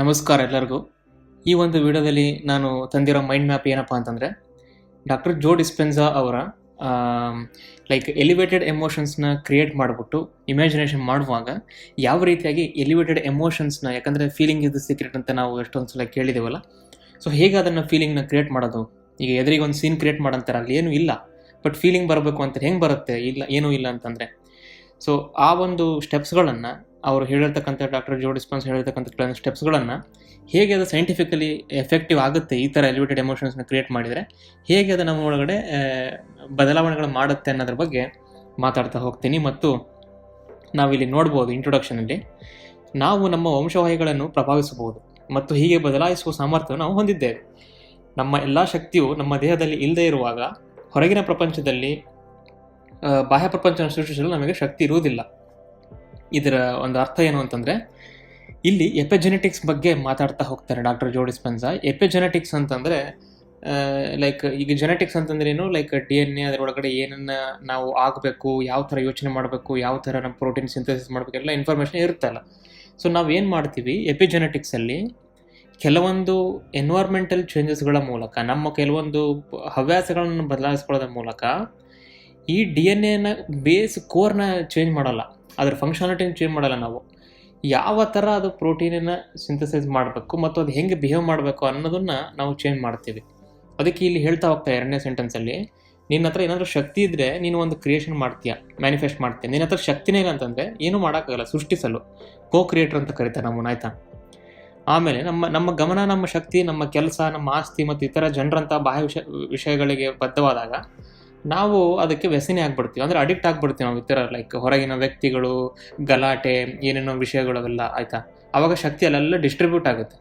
ನಮಸ್ಕಾರ ಎಲ್ಲರಿಗೂ. ಈ ಒಂದು ವಿಡಿಯೋದಲ್ಲಿ ನಾನು ತಂದಿರೋ ಮೈಂಡ್ ಮ್ಯಾಪ್ ಏನಪ್ಪ ಅಂತಂದರೆ ಡಾಕ್ಟರ್ ಜೋ ಡಿಸ್ಪೆನ್ಸಾ ಅವರ ಲೈಕ್ ಎಲಿವೇಟೆಡ್ ಎಮೋಷನ್ಸ್ನ ಕ್ರಿಯೇಟ್ ಮಾಡಿಬಿಟ್ಟು ಇಮ್ಯಾಜಿನೇಷನ್ ಮಾಡುವಾಗ ಯಾವ ರೀತಿಯಾಗಿ ಎಲಿವೇಟೆಡ್ ಎಮೋಷನ್ಸ್ನ ಯಾಕಂದರೆ ಫೀಲಿಂಗ್ ಇಸ್ ದ ಸೀಕ್ರೆಟ್ ಅಂತ ನಾವು ಎಷ್ಟೊಂದು ಸಲ ಕೇಳಿದ್ದೇವಲ್ಲ ಸೊ ಹೇಗೆ ಅದನ್ನು ಫೀಲಿಂಗ್ನ ಕ್ರಿಯೇಟ್ ಮಾಡೋದು? ಈಗ ಎದುರಿಗೆ ಒಂದು ಸೀನ್ ಕ್ರಿಯೇಟ್ ಮಾಡಂತಾರೆ ಅಲ್ಲಿ ಏನೂ ಇಲ್ಲ ಬಟ್ ಫೀಲಿಂಗ್ ಬರಬೇಕು ಅಂತ ಹೆಂಗೆ ಬರುತ್ತೆ? ಇಲ್ಲ, ಏನೂ ಇಲ್ಲ ಅಂತಂದರೆ ಸೊ ಆ ಒಂದು ಸ್ಟೆಪ್ಸ್ಗಳನ್ನು ಅವರು ಹೇಳಿರ್ತಕ್ಕಂಥ ಡಾಕ್ಟರ್ ಜೋ ಡಿಸ್ಪಾನ್ಸ್ ಹೇಳಿರ್ತಕ್ಕಂಥ ಕೆಲವೊಂದು ಸ್ಟೆಪ್ಸ್ಗಳನ್ನು ಹೇಗೆ ಅದು ಸೈಂಟಿಫಿಕಲಿ ಎಫೆಕ್ಟಿವ್ ಆಗುತ್ತೆ ಈ ಥರ ಎಲಿವೇಟೆಡ್ ಎಮೋಷನ್ಸ್ನ ಕ್ರಿಯೇಟ್ ಮಾಡಿದರೆ, ಹೇಗೆ ಅದು ನಮ್ಮ ಒಳಗಡೆ ಬದಲಾವಣೆಗಳು ಮಾಡುತ್ತೆ ಅನ್ನೋದ್ರ ಬಗ್ಗೆ ಮಾತಾಡ್ತಾ ಹೋಗ್ತೀನಿ. ಮತ್ತು ನಾವಿಲ್ಲಿ ನೋಡ್ಬೋದು ಇಂಟ್ರೊಡಕ್ಷನಲ್ಲಿ ನಾವು ನಮ್ಮ ವಂಶವಾಹಿಗಳನ್ನು ಪ್ರಭಾವಿಸಬಹುದು ಮತ್ತು ಹೀಗೆ ಬದಲಾಯಿಸುವ ಸಾಮರ್ಥ್ಯ ನಾವು ಹೊಂದಿದ್ದೇವೆ. ನಮ್ಮ ಎಲ್ಲ ಶಕ್ತಿಯು ನಮ್ಮ ದೇಹದಲ್ಲಿ ಇಲ್ಲದೇ ಇರುವಾಗ ಹೊರಗಿನ ಪ್ರಪಂಚದಲ್ಲಿ ಬಾಹ್ಯ ಪ್ರಪಂಚವನ್ನು ಸೃಷ್ಟಿಸಲು ನಮಗೆ ಶಕ್ತಿ ಇರುವುದಿಲ್ಲ. ಇದರ ಒಂದು ಅರ್ಥ ಏನು ಅಂತಂದರೆ, ಇಲ್ಲಿ ಎಪೆಜೆನೆಟಿಕ್ಸ್ ಬಗ್ಗೆ ಮಾತಾಡ್ತಾ ಹೋಗ್ತಾರೆ ಡಾಕ್ಟರ್ ಜೋಡಿಸ್ಪೆನ್ಸ ಎಪೆಜೆನೆಟಿಕ್ಸ್ ಅಂತಂದರೆ ಲೈಕ್ ಈಗ ಜೆನೆಟಿಕ್ಸ್ ಅಂತಂದ್ರೇನು ಲೈಕ್ ಡಿ ಎನ್ ಎ ಅದರೊಳಗಡೆ ಏನನ್ನ ನಾವು ಆಗಬೇಕು, ಯಾವ ಥರ ಯೋಚನೆ ಮಾಡಬೇಕು, ಯಾವ ಥರ ನಮ್ಮ ಪ್ರೋಟೀನ್ ಸಿಂಥಸಿಸ್ ಮಾಡಬೇಕು, ಎಲ್ಲ ಇನ್ಫಾರ್ಮೇಷನ್ ಇರುತ್ತಲ್ಲ ಸೊ ನಾವು ಏನು ಮಾಡ್ತೀವಿ? ಎಪಿಜೆನೆಟಿಕ್ಸಲ್ಲಿ ಕೆಲವೊಂದು ಎನ್ವೈರ್ಮೆಂಟಲ್ ಚೇಂಜಸ್ಗಳ ಮೂಲಕ, ನಮ್ಮ ಕೆಲವೊಂದು ಹವ್ಯಾಸಗಳನ್ನು ಬದಲಾಯಿಸ್ಕೊಳ್ಳೋದ್ರ ಮೂಲಕ ಈ ಡಿ ಎನ್ ಎನ ಬೇಸ್ ಕೋರ್ನ ಚೇಂಜ್ ಮಾಡಲ್ಲ. ಅದ್ರ ಫಂಕ್ಷನಾಲಿಟಿನ ಚೇಂಜ್ ಮಾಡಲ್ಲ ನಾವು. ಯಾವ ಥರ ಅದು ಪ್ರೋಟೀನನ್ನು ಸಿಂಥಸೈಸ್ ಮಾಡಬೇಕು ಮತ್ತು ಅದು ಹೆಂಗೆ ಬಿಹೇವ್ ಮಾಡಬೇಕು ಅನ್ನೋದನ್ನು ನಾವು ಚೇಂಜ್ ಮಾಡ್ತೀವಿ. ಅದಕ್ಕೆ ಇಲ್ಲಿ ಹೇಳ್ತಾ ಹೋಗ್ತಾ ಎರಡನೇ ಸೆಂಟೆನ್ಸಲ್ಲಿ ನಿನ್ನ ಹತ್ರ ಏನಾದರೂ ಶಕ್ತಿ ಇದ್ದರೆ ನೀನು ಒಂದು ಕ್ರಿಯೇಷನ್ ಮಾಡ್ತೀಯ ಮ್ಯಾನಿಫೆಸ್ಟ್ ಮಾಡ್ತೀಯ? ನಿನ್ನ ಹತ್ರ ಶಕ್ತಿನೇ ಇಲ್ಲ ಅಂತಂದರೆ ಏನೂ ಮಾಡೋಕ್ಕಾಗಲ್ಲ, ಸೃಷ್ಟಿಸಲು. ಕೋ ಕ್ರಿಯೇಟರ್ ಅಂತ ಕರೀತಾರೆ ನಮ್ಮನ್ನ, ಆಯ್ತಾ? ಆಮೇಲೆ ನಮ್ಮ ನಮ್ಮ ಗಮನ, ನಮ್ಮ ಶಕ್ತಿ, ನಮ್ಮ ಕೆಲಸ, ನಮ್ಮ ಆಸ್ತಿ ಮತ್ತು ಇತರ ಜನರಂಥ ಬಾಹ್ಯ ವಿಷಯ ವಿಷಯಗಳಿಗೆ ಬದ್ಧವಾದಾಗ ನಾವು ಅದಕ್ಕೆ ವ್ಯಸನಿ ಆಗ್ಬಿಡ್ತೀವಿ. ಅಂದರೆ ಅಡಿಕ್ಟ್ ಆಗ್ಬಿಡ್ತೀವಿ ನಾವು ಇತರ ಲೈಕ್ ಹೊರಗಿನ ವ್ಯಕ್ತಿಗಳು, ಗಲಾಟೆ, ಏನೇನೋ ವಿಷಯಗಳು ಅವೆಲ್ಲ ಆಯಿತಾ? ಆವಾಗ ಶಕ್ತಿ ಅಲ್ಲೆಲ್ಲ ಡಿಸ್ಟ್ರಿಬ್ಯೂಟ್ ಆಗುತ್ತೆ.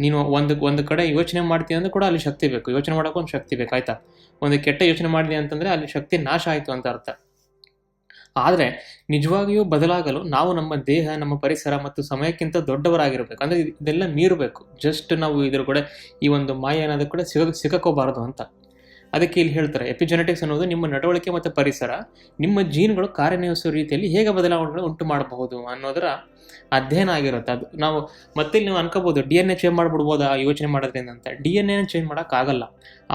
ನೀನು ಒಂದು ಒಂದು ಕಡೆ ಯೋಚನೆ ಮಾಡ್ತೀಯ ಅಂದ್ರೆ ಕೂಡ ಅಲ್ಲಿ ಶಕ್ತಿ ಬೇಕು. ಯೋಚನೆ ಮಾಡೋಕೆ ಒಂದು ಶಕ್ತಿ ಬೇಕು, ಆಯಿತಾ? ಒಂದು ಕೆಟ್ಟ ಯೋಚನೆ ಮಾಡಿದೆ ಅಂತಂದರೆ ಅಲ್ಲಿ ಶಕ್ತಿ ನಾಶ ಆಯಿತು ಅಂತ ಅರ್ಥ. ಆದರೆ ನಿಜವಾಗಿಯೂ ಬದಲಾಗಲು ನಾವು ನಮ್ಮ ದೇಹ, ನಮ್ಮ ಪರಿಸರ ಮತ್ತು ಸಮಯಕ್ಕಿಂತ ದೊಡ್ಡವರಾಗಿರಬೇಕು. ಅಂದರೆ ಇದೆಲ್ಲ ಮೀರಬೇಕು. ಜಸ್ಟ್ ನಾವು ಇದ್ರ ಕೂಡ ಈ ಒಂದು ಮಾಯ ಅನ್ನೋದು ಕೂಡ ಸಿಗ ಅಂತ. ಅದಕ್ಕೆ ಇಲ್ಲಿ ಹೇಳ್ತಾರೆ ಎಪಿಜೆನೆಟಿಕ್ಸ್ ಅನ್ನೋದು ನಿಮ್ಮ ನಡವಳಿಕೆ ಮತ್ತು ಪರಿಸರ, ನಿಮ್ಮ ಜೀನ್ಗಳು ಕಾರ್ಯನಿರ್ವಹಿಸುವ ರೀತಿಯಲ್ಲಿ ಹೇಗೆ ಬದಲಾವಣೆಗಳು ಉಂಟು ಮಾಡಬಹುದು ಅನ್ನೋದರ ಅಧ್ಯಯನ ಆಗಿರುತ್ತೆ. ಅದು ನಾವು ಮತ್ತೆ ಇಲ್ಲಿ ನೀವು ಅನ್ಕೋಬೋದು ಡಿ ಎನ್ ಎ ಚೇಂಜ್ ಮಾಡಿಬಿಡ್ಬೋದಾ ಯೋಚನೆ ಮಾಡೋದ್ರಿಂದ ಅಂತ. ಡಿ ಎನ್ ಎನ ಚೇಂಜ್ ಮಾಡೋಕ್ಕಾಗಲ್ಲ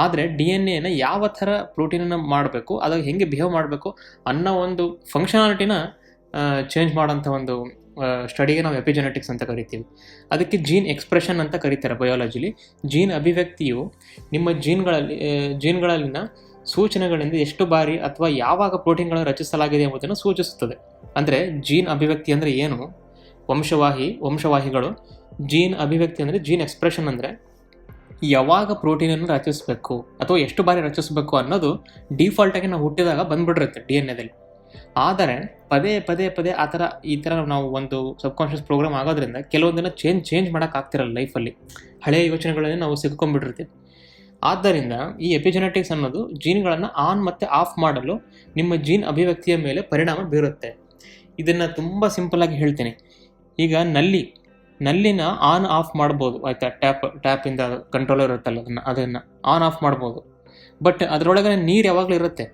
ಆದರೆ ಡಿ ಎನ್ ಎನ ಯಾವ ಥರ ಪ್ರೋಟೀನನ್ನು ಮಾಡಬೇಕು ಅದಾಗ ಹೆಂಗೆ ಬಿಹೇವ್ ಮಾಡಬೇಕು ಅನ್ನೋ ಒಂದು ಫಂಕ್ಷನಾಲಿಟಿನ ಚೇಂಜ್ ಮಾಡೋಂಥ ಒಂದು ಸ್ಟಡಿಗೆ ನಾವು ಎಪಿಜೆನೆಟಿಕ್ಸ್ ಅಂತ ಕರಿತೀವಿ. ಅದಕ್ಕೆ ಜೀನ್ ಎಕ್ಸ್ಪ್ರೆಷನ್ ಅಂತ ಕರೀತಾರೆ ಬಯಾಲಜಿಲಿ ಜೀನ್ ಅಭಿವ್ಯಕ್ತಿಯು ನಿಮ್ಮ ಜೀನ್ಗಳಲ್ಲಿ ಜೀನ್ಗಳಲ್ಲಿನ ಸೂಚನೆಗಳಿಂದ ಎಷ್ಟು ಬಾರಿ ಅಥವಾ ಯಾವಾಗ ಪ್ರೋಟೀನ್ಗಳನ್ನು ರಚಿಸಲಾಗಿದೆ ಎಂಬುದನ್ನು ಸೂಚಿಸುತ್ತದೆ. ಅಂದರೆ ಜೀನ್ ಅಭಿವ್ಯಕ್ತಿ ಅಂದರೆ ಏನು? ವಂಶವಾಹಿ, ವಂಶವಾಹಿಗಳು. ಜೀನ್ ಅಭಿವ್ಯಕ್ತಿ ಅಂದರೆ ಜೀನ್ ಎಕ್ಸ್ಪ್ರೆಷನ್ ಅಂದರೆ ಯಾವಾಗ ಪ್ರೋಟೀನನ್ನು ರಚಿಸಬೇಕು ಅಥವಾ ಎಷ್ಟು ಬಾರಿ ರಚಿಸಬೇಕು ಅನ್ನೋದು ಡಿಫಾಲ್ಟಾಗಿ ನಾವು ಹುಟ್ಟಿದಾಗ ಬಂದ್ಬಿಟ್ಟಿರುತ್ತೆ ಡಿ ಎನ್ ಎದಲ್ಲಿ ಆದರೆ ಪದೇ ಪದೇ ಪದೇ ಆ ಥರ ಈ ಥರ ನಾವು ಒಂದು ಸಬ್ಕಾನ್ಷಿಯಸ್ ಪ್ರೋಗ್ರಾಮ್ ಆಗೋದ್ರಿಂದ ಕೆಲವೊಂದನ್ನು ಚೇಂಜ್ ಚೇಂಜ್ ಮಾಡೋಕ್ಕಾಗ್ತಿರಲ್ಲ ಲೈಫಲ್ಲಿ ಹಳೆಯ ಯೋಚನೆಗಳಲ್ಲಿ ನಾವು ಸಿಕ್ಕೊಂಡ್ಬಿಟ್ಟಿರ್ತೀವಿ ಆದ್ದರಿಂದ ಈ ಎಪಿಜೆನೆಟಿಕ್ಸ್ ಅನ್ನೋದು ಜೀನ್ಗಳನ್ನು ಆನ್ ಮತ್ತು ಆಫ್ ಮಾಡಲು ನಿಮ್ಮ ಜೀನ್ ಅಭಿವ್ಯಕ್ತಿಯ ಮೇಲೆ ಪರಿಣಾಮ ಬೀರುತ್ತೆ. ಇದನ್ನು ತುಂಬ ಸಿಂಪಲ್ಲಾಗಿ ಹೇಳ್ತೀನಿ. ಈಗ ನಲ್ಲಿ, ನಲ್ಲಿನ ಆನ್ ಆಫ್ ಮಾಡ್ಬೋದು. ಆಯಿತಾ? ಟ್ಯಾಪ್ ಟ್ಯಾಪಿಂದ ಕಂಟ್ರೋಲರ್ ಇರುತ್ತಲ್ಲ ಅದನ್ನು ಅದನ್ನು ಆನ್ ಆಫ್ ಮಾಡ್ಬೋದು. ಬಟ್ ಅದರೊಳಗೆ ನೀರು ಯಾವಾಗಲೂ ಇರುತ್ತೆ.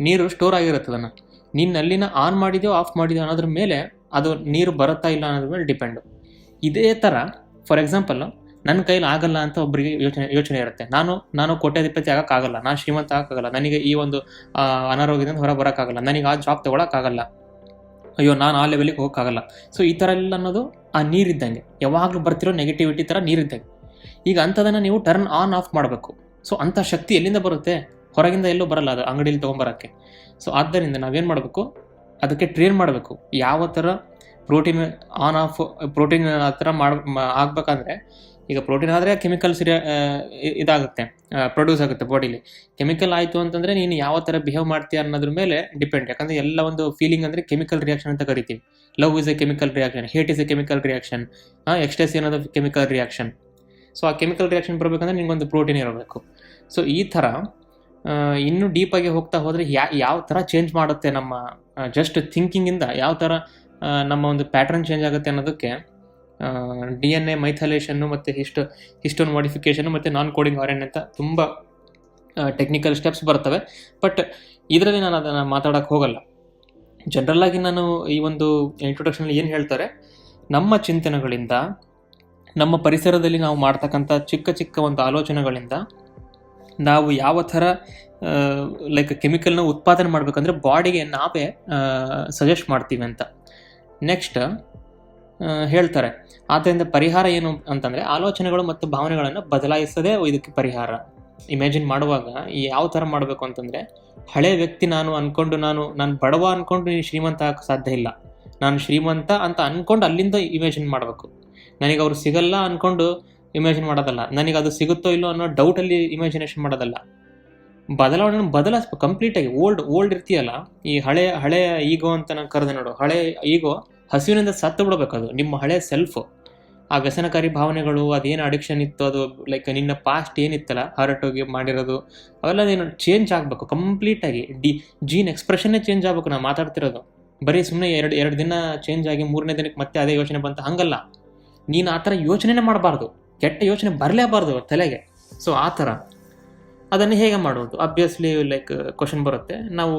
ನೀರು ಸ್ಟೋರ್ ಆಗಿರುತ್ತೆ ಅದನ್ನು. ನೀನು ನಲ್ಲಿನ ಆನ್ ಮಾಡಿದ್ಯೋ ಆಫ್ ಮಾಡಿದ್ಯೋ ಅನ್ನೋದ್ರ ಮೇಲೆ ಅದು ನೀರು ಬರುತ್ತಾ ಇಲ್ಲ ಅನ್ನೋದ್ರ ಮೇಲೆ ಡಿಪೆಂಡು ಇದೇ ಥರ ಫಾರ್ ಎಕ್ಸಾಂಪಲ್ ನನ್ನ ಕೈಲಿ ಆಗಲ್ಲ ಅಂತ ಒಬ್ಬರಿಗೆ ಯೋಚನೆ ಯೋಚನೆ ಇರುತ್ತೆ. ನಾನು ನಾನು ಕೋಟ್ಯಾಧಿಪತಿ ಆಗೋಕ್ಕಾಗಲ್ಲ ನಾನು ಶ್ರೀಮಂತ ಆಗೋಕ್ಕಾಗಲ್ಲ ನನಗೆ ಈ ಒಂದು ಅನಾರೋಗ್ಯದಿಂದ ಹೊರ ಬರೋಕ್ಕಾಗಲ್ಲ ನನಗೆ ಆ ಜಾಬ್ ತೊಗೊಳಕ್ಕಾಗಲ್ಲ ಅಯ್ಯೋ, ನಾನು ಆ ಲೆವೆಲಿಗೆ ಹೋಗೋಕ್ಕಾಗಲ್ಲ ಸೊ ಈ ಥರ ಎಲ್ಲ ಅನ್ನೋದು ಆ ನೀರಿದ್ದಂಗೆ. ಯಾವಾಗಲೂ ಬರ್ತಿರೋ ನೆಗೆಟಿವಿಟಿ ಥರ ನೀರಿದ್ದಂಗೆ. ಈಗ ಅಂಥದನ್ನು ನೀವು ಟರ್ನ್ ಆನ್ ಆಫ್ ಮಾಡಬೇಕು. ಸೊ ಅಂಥ ಶಕ್ತಿ ಎಲ್ಲಿಂದ ಬರುತ್ತೆ? ಹೊರಗಿಂದ ಎಲ್ಲೂ ಬರಲ್ಲ ಅದು ಅಂಗಡಿಯಲ್ಲಿ ತೊಗೊಂಬರೋಕ್ಕೆ. ಸೊ ಆದ್ದರಿಂದ ನಾವೇನು ಮಾಡಬೇಕು? ಅದಕ್ಕೆ ಟ್ರೈನ್ ಮಾಡಬೇಕು. ಯಾವ ಥರ ಪ್ರೋಟೀನ್ ಆನ್ ಆಫ್ ಪ್ರೋಟೀನ್ ಆ ಥರ ಮಾಡ್ ಆಗಬೇಕಂದ್ರೆ, ಈಗ ಪ್ರೋಟೀನ್ ಆದರೆ ಕೆಮಿಕಲ್ಸ್ ಇದಾಗುತ್ತೆ ಪ್ರೊಡ್ಯೂಸ್ ಆಗುತ್ತೆ ಬಾಡಿಲಿ ಕೆಮಿಕಲ್ ಆಯಿತು ಅಂತಂದರೆ ನೀನು ಯಾವ ಥರ ಬಿಹೇವ್ ಮಾಡ್ತೀಯ ಅನ್ನೋದ್ರ ಮೇಲೆ ಡಿಪೆಂಡ್ ಯಾಕಂದರೆ ಎಲ್ಲ ಒಂದು ಫೀಲಿಂಗ್ ಅಂದರೆ ಕೆಮಿಕಲ್ ರಿಯಾಕ್ಷನ್ ಅಂತ ಕರಿತೀವಿ. Love is a chemical reaction hate is a chemical reaction ecstasy ಅನ್ನೋದು ಕೆಮಿಕಲ್ ರಿಯಾಕ್ಷನ್ ಸೊ ಆ ಕೆಮಿಕಲ್ ರಿಯಾಕ್ಷನ್ ಬರಬೇಕಂದ್ರೆ ನಿಂಗೊಂದು ಪ್ರೋಟೀನ್ ಇರಬೇಕು. ಸೊ ಈ ಥರ ಇನ್ನೂ ಡೀಪಾಗಿ ಹೋಗ್ತಾ ಹೋದರೆ ಯಾ, ಯಾವ ಥರ ಚೇಂಜ್ ಮಾಡುತ್ತೆ ನಮ್ಮ ಜಸ್ಟ್ ಥಿಂಕಿಂಗಿಂದ ಯಾವ ಥರ ನಮ್ಮ ಒಂದು ಪ್ಯಾಟ್ರನ್ ಚೇಂಜ್ ಆಗುತ್ತೆ ಅನ್ನೋದಕ್ಕೆ ಡಿ ಎನ್ ಎ ಮೈಥಲೇಷನ್ನು ಮತ್ತು ಹಿಸ್ಟ್ ಹಿಸ್ಟೋನ್ ಮಾಡಿಫಿಕೇಷನ್ನು ಮತ್ತು ನಾನ್ ಕೋಡಿಂಗ್ ಆರ್ಎನ್ಎ ಅಂತ ತುಂಬ ಟೆಕ್ನಿಕಲ್ ಸ್ಟೆಪ್ಸ್ ಬರ್ತವೆ ಬಟ್ ಇದರಲ್ಲಿ ನಾನು ಅದನ್ನು ಮಾತಾಡೋಕ್ಕೆ ಹೋಗಲ್ಲ. ಜನರಲ್ಲಾಗಿ ನಾನು ಈ ಒಂದು ಇಂಟ್ರೊಡಕ್ಷನಲ್ಲಿ ಏನು ಹೇಳ್ತಾರೆ, ನಮ್ಮ ಚಿಂತನೆಗಳಿಂದ, ನಮ್ಮ ಪರಿಸರದಲ್ಲಿ ನಾವು ಮಾಡ್ತಕ್ಕಂಥ ಚಿಕ್ಕ ಚಿಕ್ಕ ಒಂದು ಆಲೋಚನೆಗಳಿಂದ ನಾವು ಯಾವ ಥರ ಲೈಕ್ ಕೆಮಿಕಲ್ನ ಉತ್ಪಾದನೆ ಮಾಡಬೇಕಂದ್ರೆ ಬಾಡಿಗೆ ನಾವೇ ಸಜೆಸ್ಟ್ ಮಾಡ್ತೀವಿ ಅಂತ. ನೆಕ್ಸ್ಟ್ ಹೇಳ್ತಾರೆ. ಆದ್ದರಿಂದ ಪರಿಹಾರ ಏನು ಅಂತಂದರೆ ಆಲೋಚನೆಗಳು ಮತ್ತು ಭಾವನೆಗಳನ್ನು ಬದಲಾಯಿಸದೇ ಇದಕ್ಕೆ ಪರಿಹಾರ. ಇಮ್ಯಾಜಿನ್ ಮಾಡುವಾಗ ಯಾವ ಥರ ಮಾಡಬೇಕು ಅಂತಂದರೆ, ಹಳೆ ವ್ಯಕ್ತಿ ನಾನು ಅಂದ್ಕೊಂಡು ನಾನು ನಾನು ಬಡವ ಅಂದ್ಕೊಂಡು ನೀನು ಶ್ರೀಮಂತ ಆಗಕ್ಕೆ ಸಾಧ್ಯ ಇಲ್ಲ. ನಾನು ಶ್ರೀಮಂತ ಅಂತ ಅಂದ್ಕೊಂಡು ಅಲ್ಲಿಂದ ಇಮ್ಯಾಜಿನ್ ಮಾಡಬೇಕು. ನನಗೆ ಅವ್ರು ಸಿಗಲ್ಲ ಅಂದ್ಕೊಂಡು ಇಮ್ಯಾಜಿನ್ ಮಾಡೋದಲ್ಲ. ನನಗೆ ಅದು ಸಿಗುತ್ತೋ ಇಲ್ಲೋ ಅನ್ನೋ ಡೌಟಲ್ಲಿ ಇಮ್ಯಾಜಿನೇಷನ್ ಮಾಡೋದಲ್ಲ. ಬದಲಾವಣೆ ಬದಲಾಯಿಸ್ಬೇಕು ಕಂಪ್ಲೀಟಾಗಿ ಓಲ್ಡ್ ಓಲ್ಡ್ ಇರ್ತೀಯಲ್ಲ, ಈ ಹಳೆ ಹಳೆಯ ಈಗೋ ಅಂತ ನಾನು ಕರೆದೆ ನೋಡು. ಹಳೆ ಈಗೋ ಹಸಿವಿನಿಂದ ಸತ್ತು ಬಿಡಬೇಕು ಅದು. ನಿಮ್ಮ ಹಳೆಯ ಸೆಲ್ಫು ಆ ವ್ಯಸನಕಾರಿ ಭಾವನೆಗಳು, ಅದೇನು ಅಡಿಕ್ಷನ್ ಇತ್ತು, ಅದು ಲೈಕ್ ನಿನ್ನ ಪಾಸ್ಟ್ ಏನಿತ್ತಲ್ಲ, ಹಾರ್ಟೋಗಿ ಮಾಡಿರೋದು, ಅವೆಲ್ಲ ನೀನು ಚೇಂಜ್ ಆಗಬೇಕು ಕಂಪ್ಲೀಟಾಗಿ ಡಿ ಜೀನ್ ಎಕ್ಸ್ಪ್ರೆಷನ್ನೇ ಚೇಂಜ್ ಆಗಬೇಕು ನಾನು ಮಾತಾಡ್ತಿರೋದು. ಬರೀ ಸುಮ್ಮನೆ ಎರಡು ಎರಡು ದಿನ ಚೇಂಜ್ ಆಗಿ ಮೂರನೇ ದಿನಕ್ಕೆ ಮತ್ತೆ ಅದೇ ಯೋಚನೆ ಬಂತು, ಹಂಗಲ್ಲ. ನೀನು ಆ ಥರ ಯೋಚನೆನೇ ಮಾಡಬಾರ್ದು. ಕೆಟ್ಟ ಯೋಚನೆ ಬರಲೇಬಾರ್ದು ತಲೆಗೆ. ಸೊ ಆ ಥರ. ಅದನ್ನು ಹೇಗೆ ಮಾಡೋದು? ಅಬ್ವಿಯಸ್ಲಿ ಲೈಕ್ ಕ್ವಶನ್ ಬರುತ್ತೆ. ನಾವು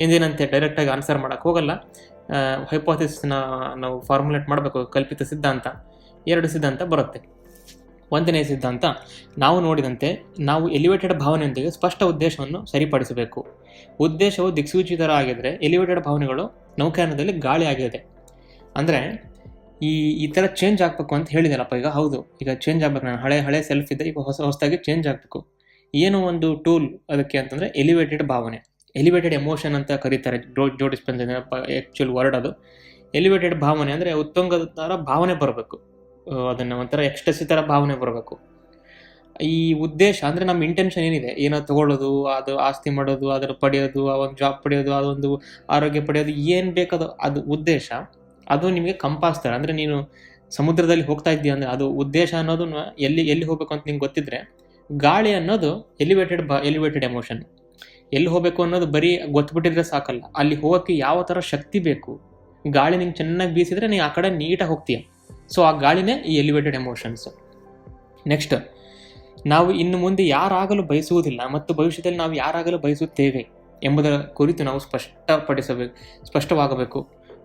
ಎಂದಿನಂತೆ ಡೈರೆಕ್ಟಾಗಿ ಆನ್ಸರ್ ಮಾಡೋಕ್ಕೆ ಹೋಗಲ್ಲ. ಹೈಪೋಥಿಸ್ನ ನಾವು ಫಾರ್ಮುಲೇಟ್ ಮಾಡಬೇಕು, ಕಲ್ಪಿತ ಸಿದ್ಧಾಂತ. ಎರಡು ಸಿದ್ಧಾಂತ ಬರುತ್ತೆ. ಒಂದನೇ ಸಿದ್ಧಾಂತ, ನಾವು ನೋಡಿದಂತೆ ನಾವು ಎಲಿವೇಟೆಡ್ ಭಾವನೆಯೊಂದಿಗೆ ಸ್ಪಷ್ಟ ಉದ್ದೇಶವನ್ನು ಸರಿಪಡಿಸಬೇಕು. ಉದ್ದೇಶವು ದಿಕ್ಸೂಚಿತರ ಆಗಿದ್ದರೆ ಎಲಿವೇಟೆಡ್ ಭಾವನೆಗಳು ನೌಕಾಯನದಲ್ಲಿ ಗಾಳಿ ಆಗಿದೆ ಅಂದರೆ ಈ ಈ ಥರ ಚೇಂಜ್ ಆಗಬೇಕು ಅಂತ ಹೇಳಿದೆನಪ್ಪ ಈಗ? ಹೌದು. ಈಗ ಚೇಂಜ್ ಆಗ್ಬೇಕು. ನಾನು ಹಳೆ ಹಳೆ ಸೆಲ್ಫ್ ಇದೆ ಈಗ ಹೊಸ, ಹೊಸದಾಗಿ ಚೇಂಜ್ ಆಗಬೇಕು. ಏನು ಒಂದು ಟೂಲ್ ಅದಕ್ಕೆ ಅಂತಂದರೆ ಎಲಿವೇಟೆಡ್ ಭಾವನೆ. ಎಲಿವೇಟೆಡ್ ಎಮೋಷನ್ ಅಂತ ಕರೀತಾರೆ Joe Joe Dispenza actual word ಅದು. ಎಲಿವೇಟೆಡ್ ಭಾವನೆ ಅಂದರೆ ಉತ್ತುಂಗದ ಥರ ಭಾವನೆ ಬರಬೇಕು. ಅದನ್ನು ಒಂಥರ ಎಕ್ಸ್ಟಸಿ ಥರ ಭಾವನೆ ಬರಬೇಕು. ಈ ಉದ್ದೇಶ ಅಂದರೆ ನಮ್ಮ ಇಂಟೆನ್ಷನ್ ಏನಿದೆ? ಏನೋ ತಗೊಳ್ಳೋದು, ಅದು ಆಸ್ತಿ ಮಾಡೋದು, ಅದನ್ನು ಪಡೆಯೋದು, ಆ ಒಂದು ಜಾಬ್ ಪಡೆಯೋದು ಅದೊಂದು ಆರೋಗ್ಯ ಪಡೆಯೋದು ಏನು ಬೇಕದು ಅದು ಉದ್ದೇಶ. ಅದು ನಿಮಗೆ ಕಂಪಾಸ್ತಾರೆ ಅಂದರೆ ನೀನು ಸಮುದ್ರದಲ್ಲಿ ಹೋಗ್ತಾ ಇದ್ದೀಯ ಅಂದರೆ ಅದು ಉದ್ದೇಶ ಅನ್ನೋದು ಎಲ್ಲಿ ಎಲ್ಲಿ ಹೋಗಬೇಕು ಅಂತ ನಿಂಗೆ ಗೊತ್ತಿದ್ರೆ ಗಾಳಿ ಅನ್ನೋದು ಎಲಿವೇಟೆಡ್ ಬ ಎಲಿವೇಟೆಡ್ ಎಮೋಷನ್ ಎಲ್ಲಿ ಹೋಗಬೇಕು ಅನ್ನೋದು ಬರೀ ಗೊತ್ತುಬಿಟ್ಟಿದ್ರೆ ಸಾಕಲ್ಲ. ಅಲ್ಲಿ ಹೋಗೋಕ್ಕೆ ಯಾವ ಥರ ಶಕ್ತಿ ಬೇಕು? ಗಾಳಿ ನಿಂಗೆ ಚೆನ್ನಾಗಿ ಬೀಸಿದ್ರೆ ನೀನು ಆ ಕಡೆ ನೀಟಾಗಿ ಹೋಗ್ತೀಯ. ಸೊ ಆ ಗಾಳಿನೇ ಈ ಎಲಿವೇಟೆಡ್ ಎಮೋಷನ್ಸ್ ನೆಕ್ಸ್ಟ್ ನಾವು ಇನ್ನು ಮುಂದೆ ಯಾರಾಗಲು ಬಯಸುವುದಿಲ್ಲ ಮತ್ತು ಭವಿಷ್ಯದಲ್ಲಿ ನಾವು ಯಾರಾಗಲು ಬಯಸುತ್ತೇವೆ ಎಂಬುದರ ಕುರಿತು ನಾವು ಸ್ಪಷ್ಟಪಡಿಸಬೇಕು ಸ್ಪಷ್ಟವಾಗಬೇಕು.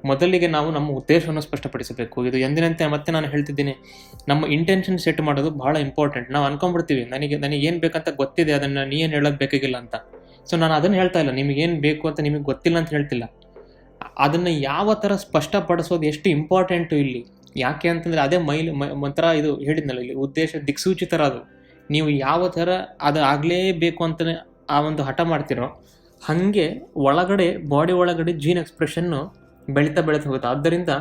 ಮೊದಲಿಗೆ ನಾವು ನಮ್ಮ ಉದ್ದೇಶವನ್ನು ಸ್ಪಷ್ಟಪಡಿಸಬೇಕು. ಇದು ಎಂದಿನಂತೆ ಮತ್ತೆ ನಾನು ಹೇಳ್ತಿದ್ದೀನಿ, ನಮ್ಮ ಇಂಟೆನ್ಷನ್ ಸೆಟ್ ಮಾಡೋದು ಬಹಳ ಇಂಪಾರ್ಟೆಂಟ್ ನಾವು ಅನ್ಕೊಂಡ್ಬಿಡ್ತೀವಿ, ನನಗೆ ನನಗೆ ಏನು ಬೇಕಂತ ಗೊತ್ತಿದೆ, ಅದನ್ನು ನೀ ಏನು ಹೇಳೋದು ಬೇಕಾಗಿಲ್ಲ ಅಂತ. ಸೊ ನಾನು ಅದನ್ನು ಹೇಳ್ತಾ ಇಲ್ಲ ನಿಮಗೇನು ಬೇಕು ಅಂತ ನಿಮಗೆ ಗೊತ್ತಿಲ್ಲ ಅಂತ ಹೇಳ್ತಿಲ್ಲ. ಅದನ್ನು ಯಾವ ಥರ ಸ್ಪಷ್ಟಪಡಿಸೋದು ಎಷ್ಟು ಇಂಪಾರ್ಟೆಂಟು ಇಲ್ಲಿ? ಯಾಕೆ ಅಂತಂದರೆ ಅದೇ ಮೈಲ್ ಒಂಥರ ಇದು ಹೇಳಿದ್ನಲ್ಲ ಇಲ್ಲಿ, ಉದ್ದೇಶ ದಿಕ್ಸೂಚಿತರ ಅದು. ನೀವು ಯಾವ ಥರ ಅದು ಆಗಲೇಬೇಕು ಅಂತಲೇ ಆ ಒಂದು ಹಠ ಮಾಡ್ತಿರೋ, ಹಾಗೆ ಒಳಗಡೆ ಬಾಡಿ ಒಳಗಡೆ ಜೀನ್ ಎಕ್ಸ್ಪ್ರೆಷನ್ನು ಬೆಳೀತಾ ಬೆಳೀತಾ ಹೋಗುತ್ತೆ. ಆದ್ದರಿಂದ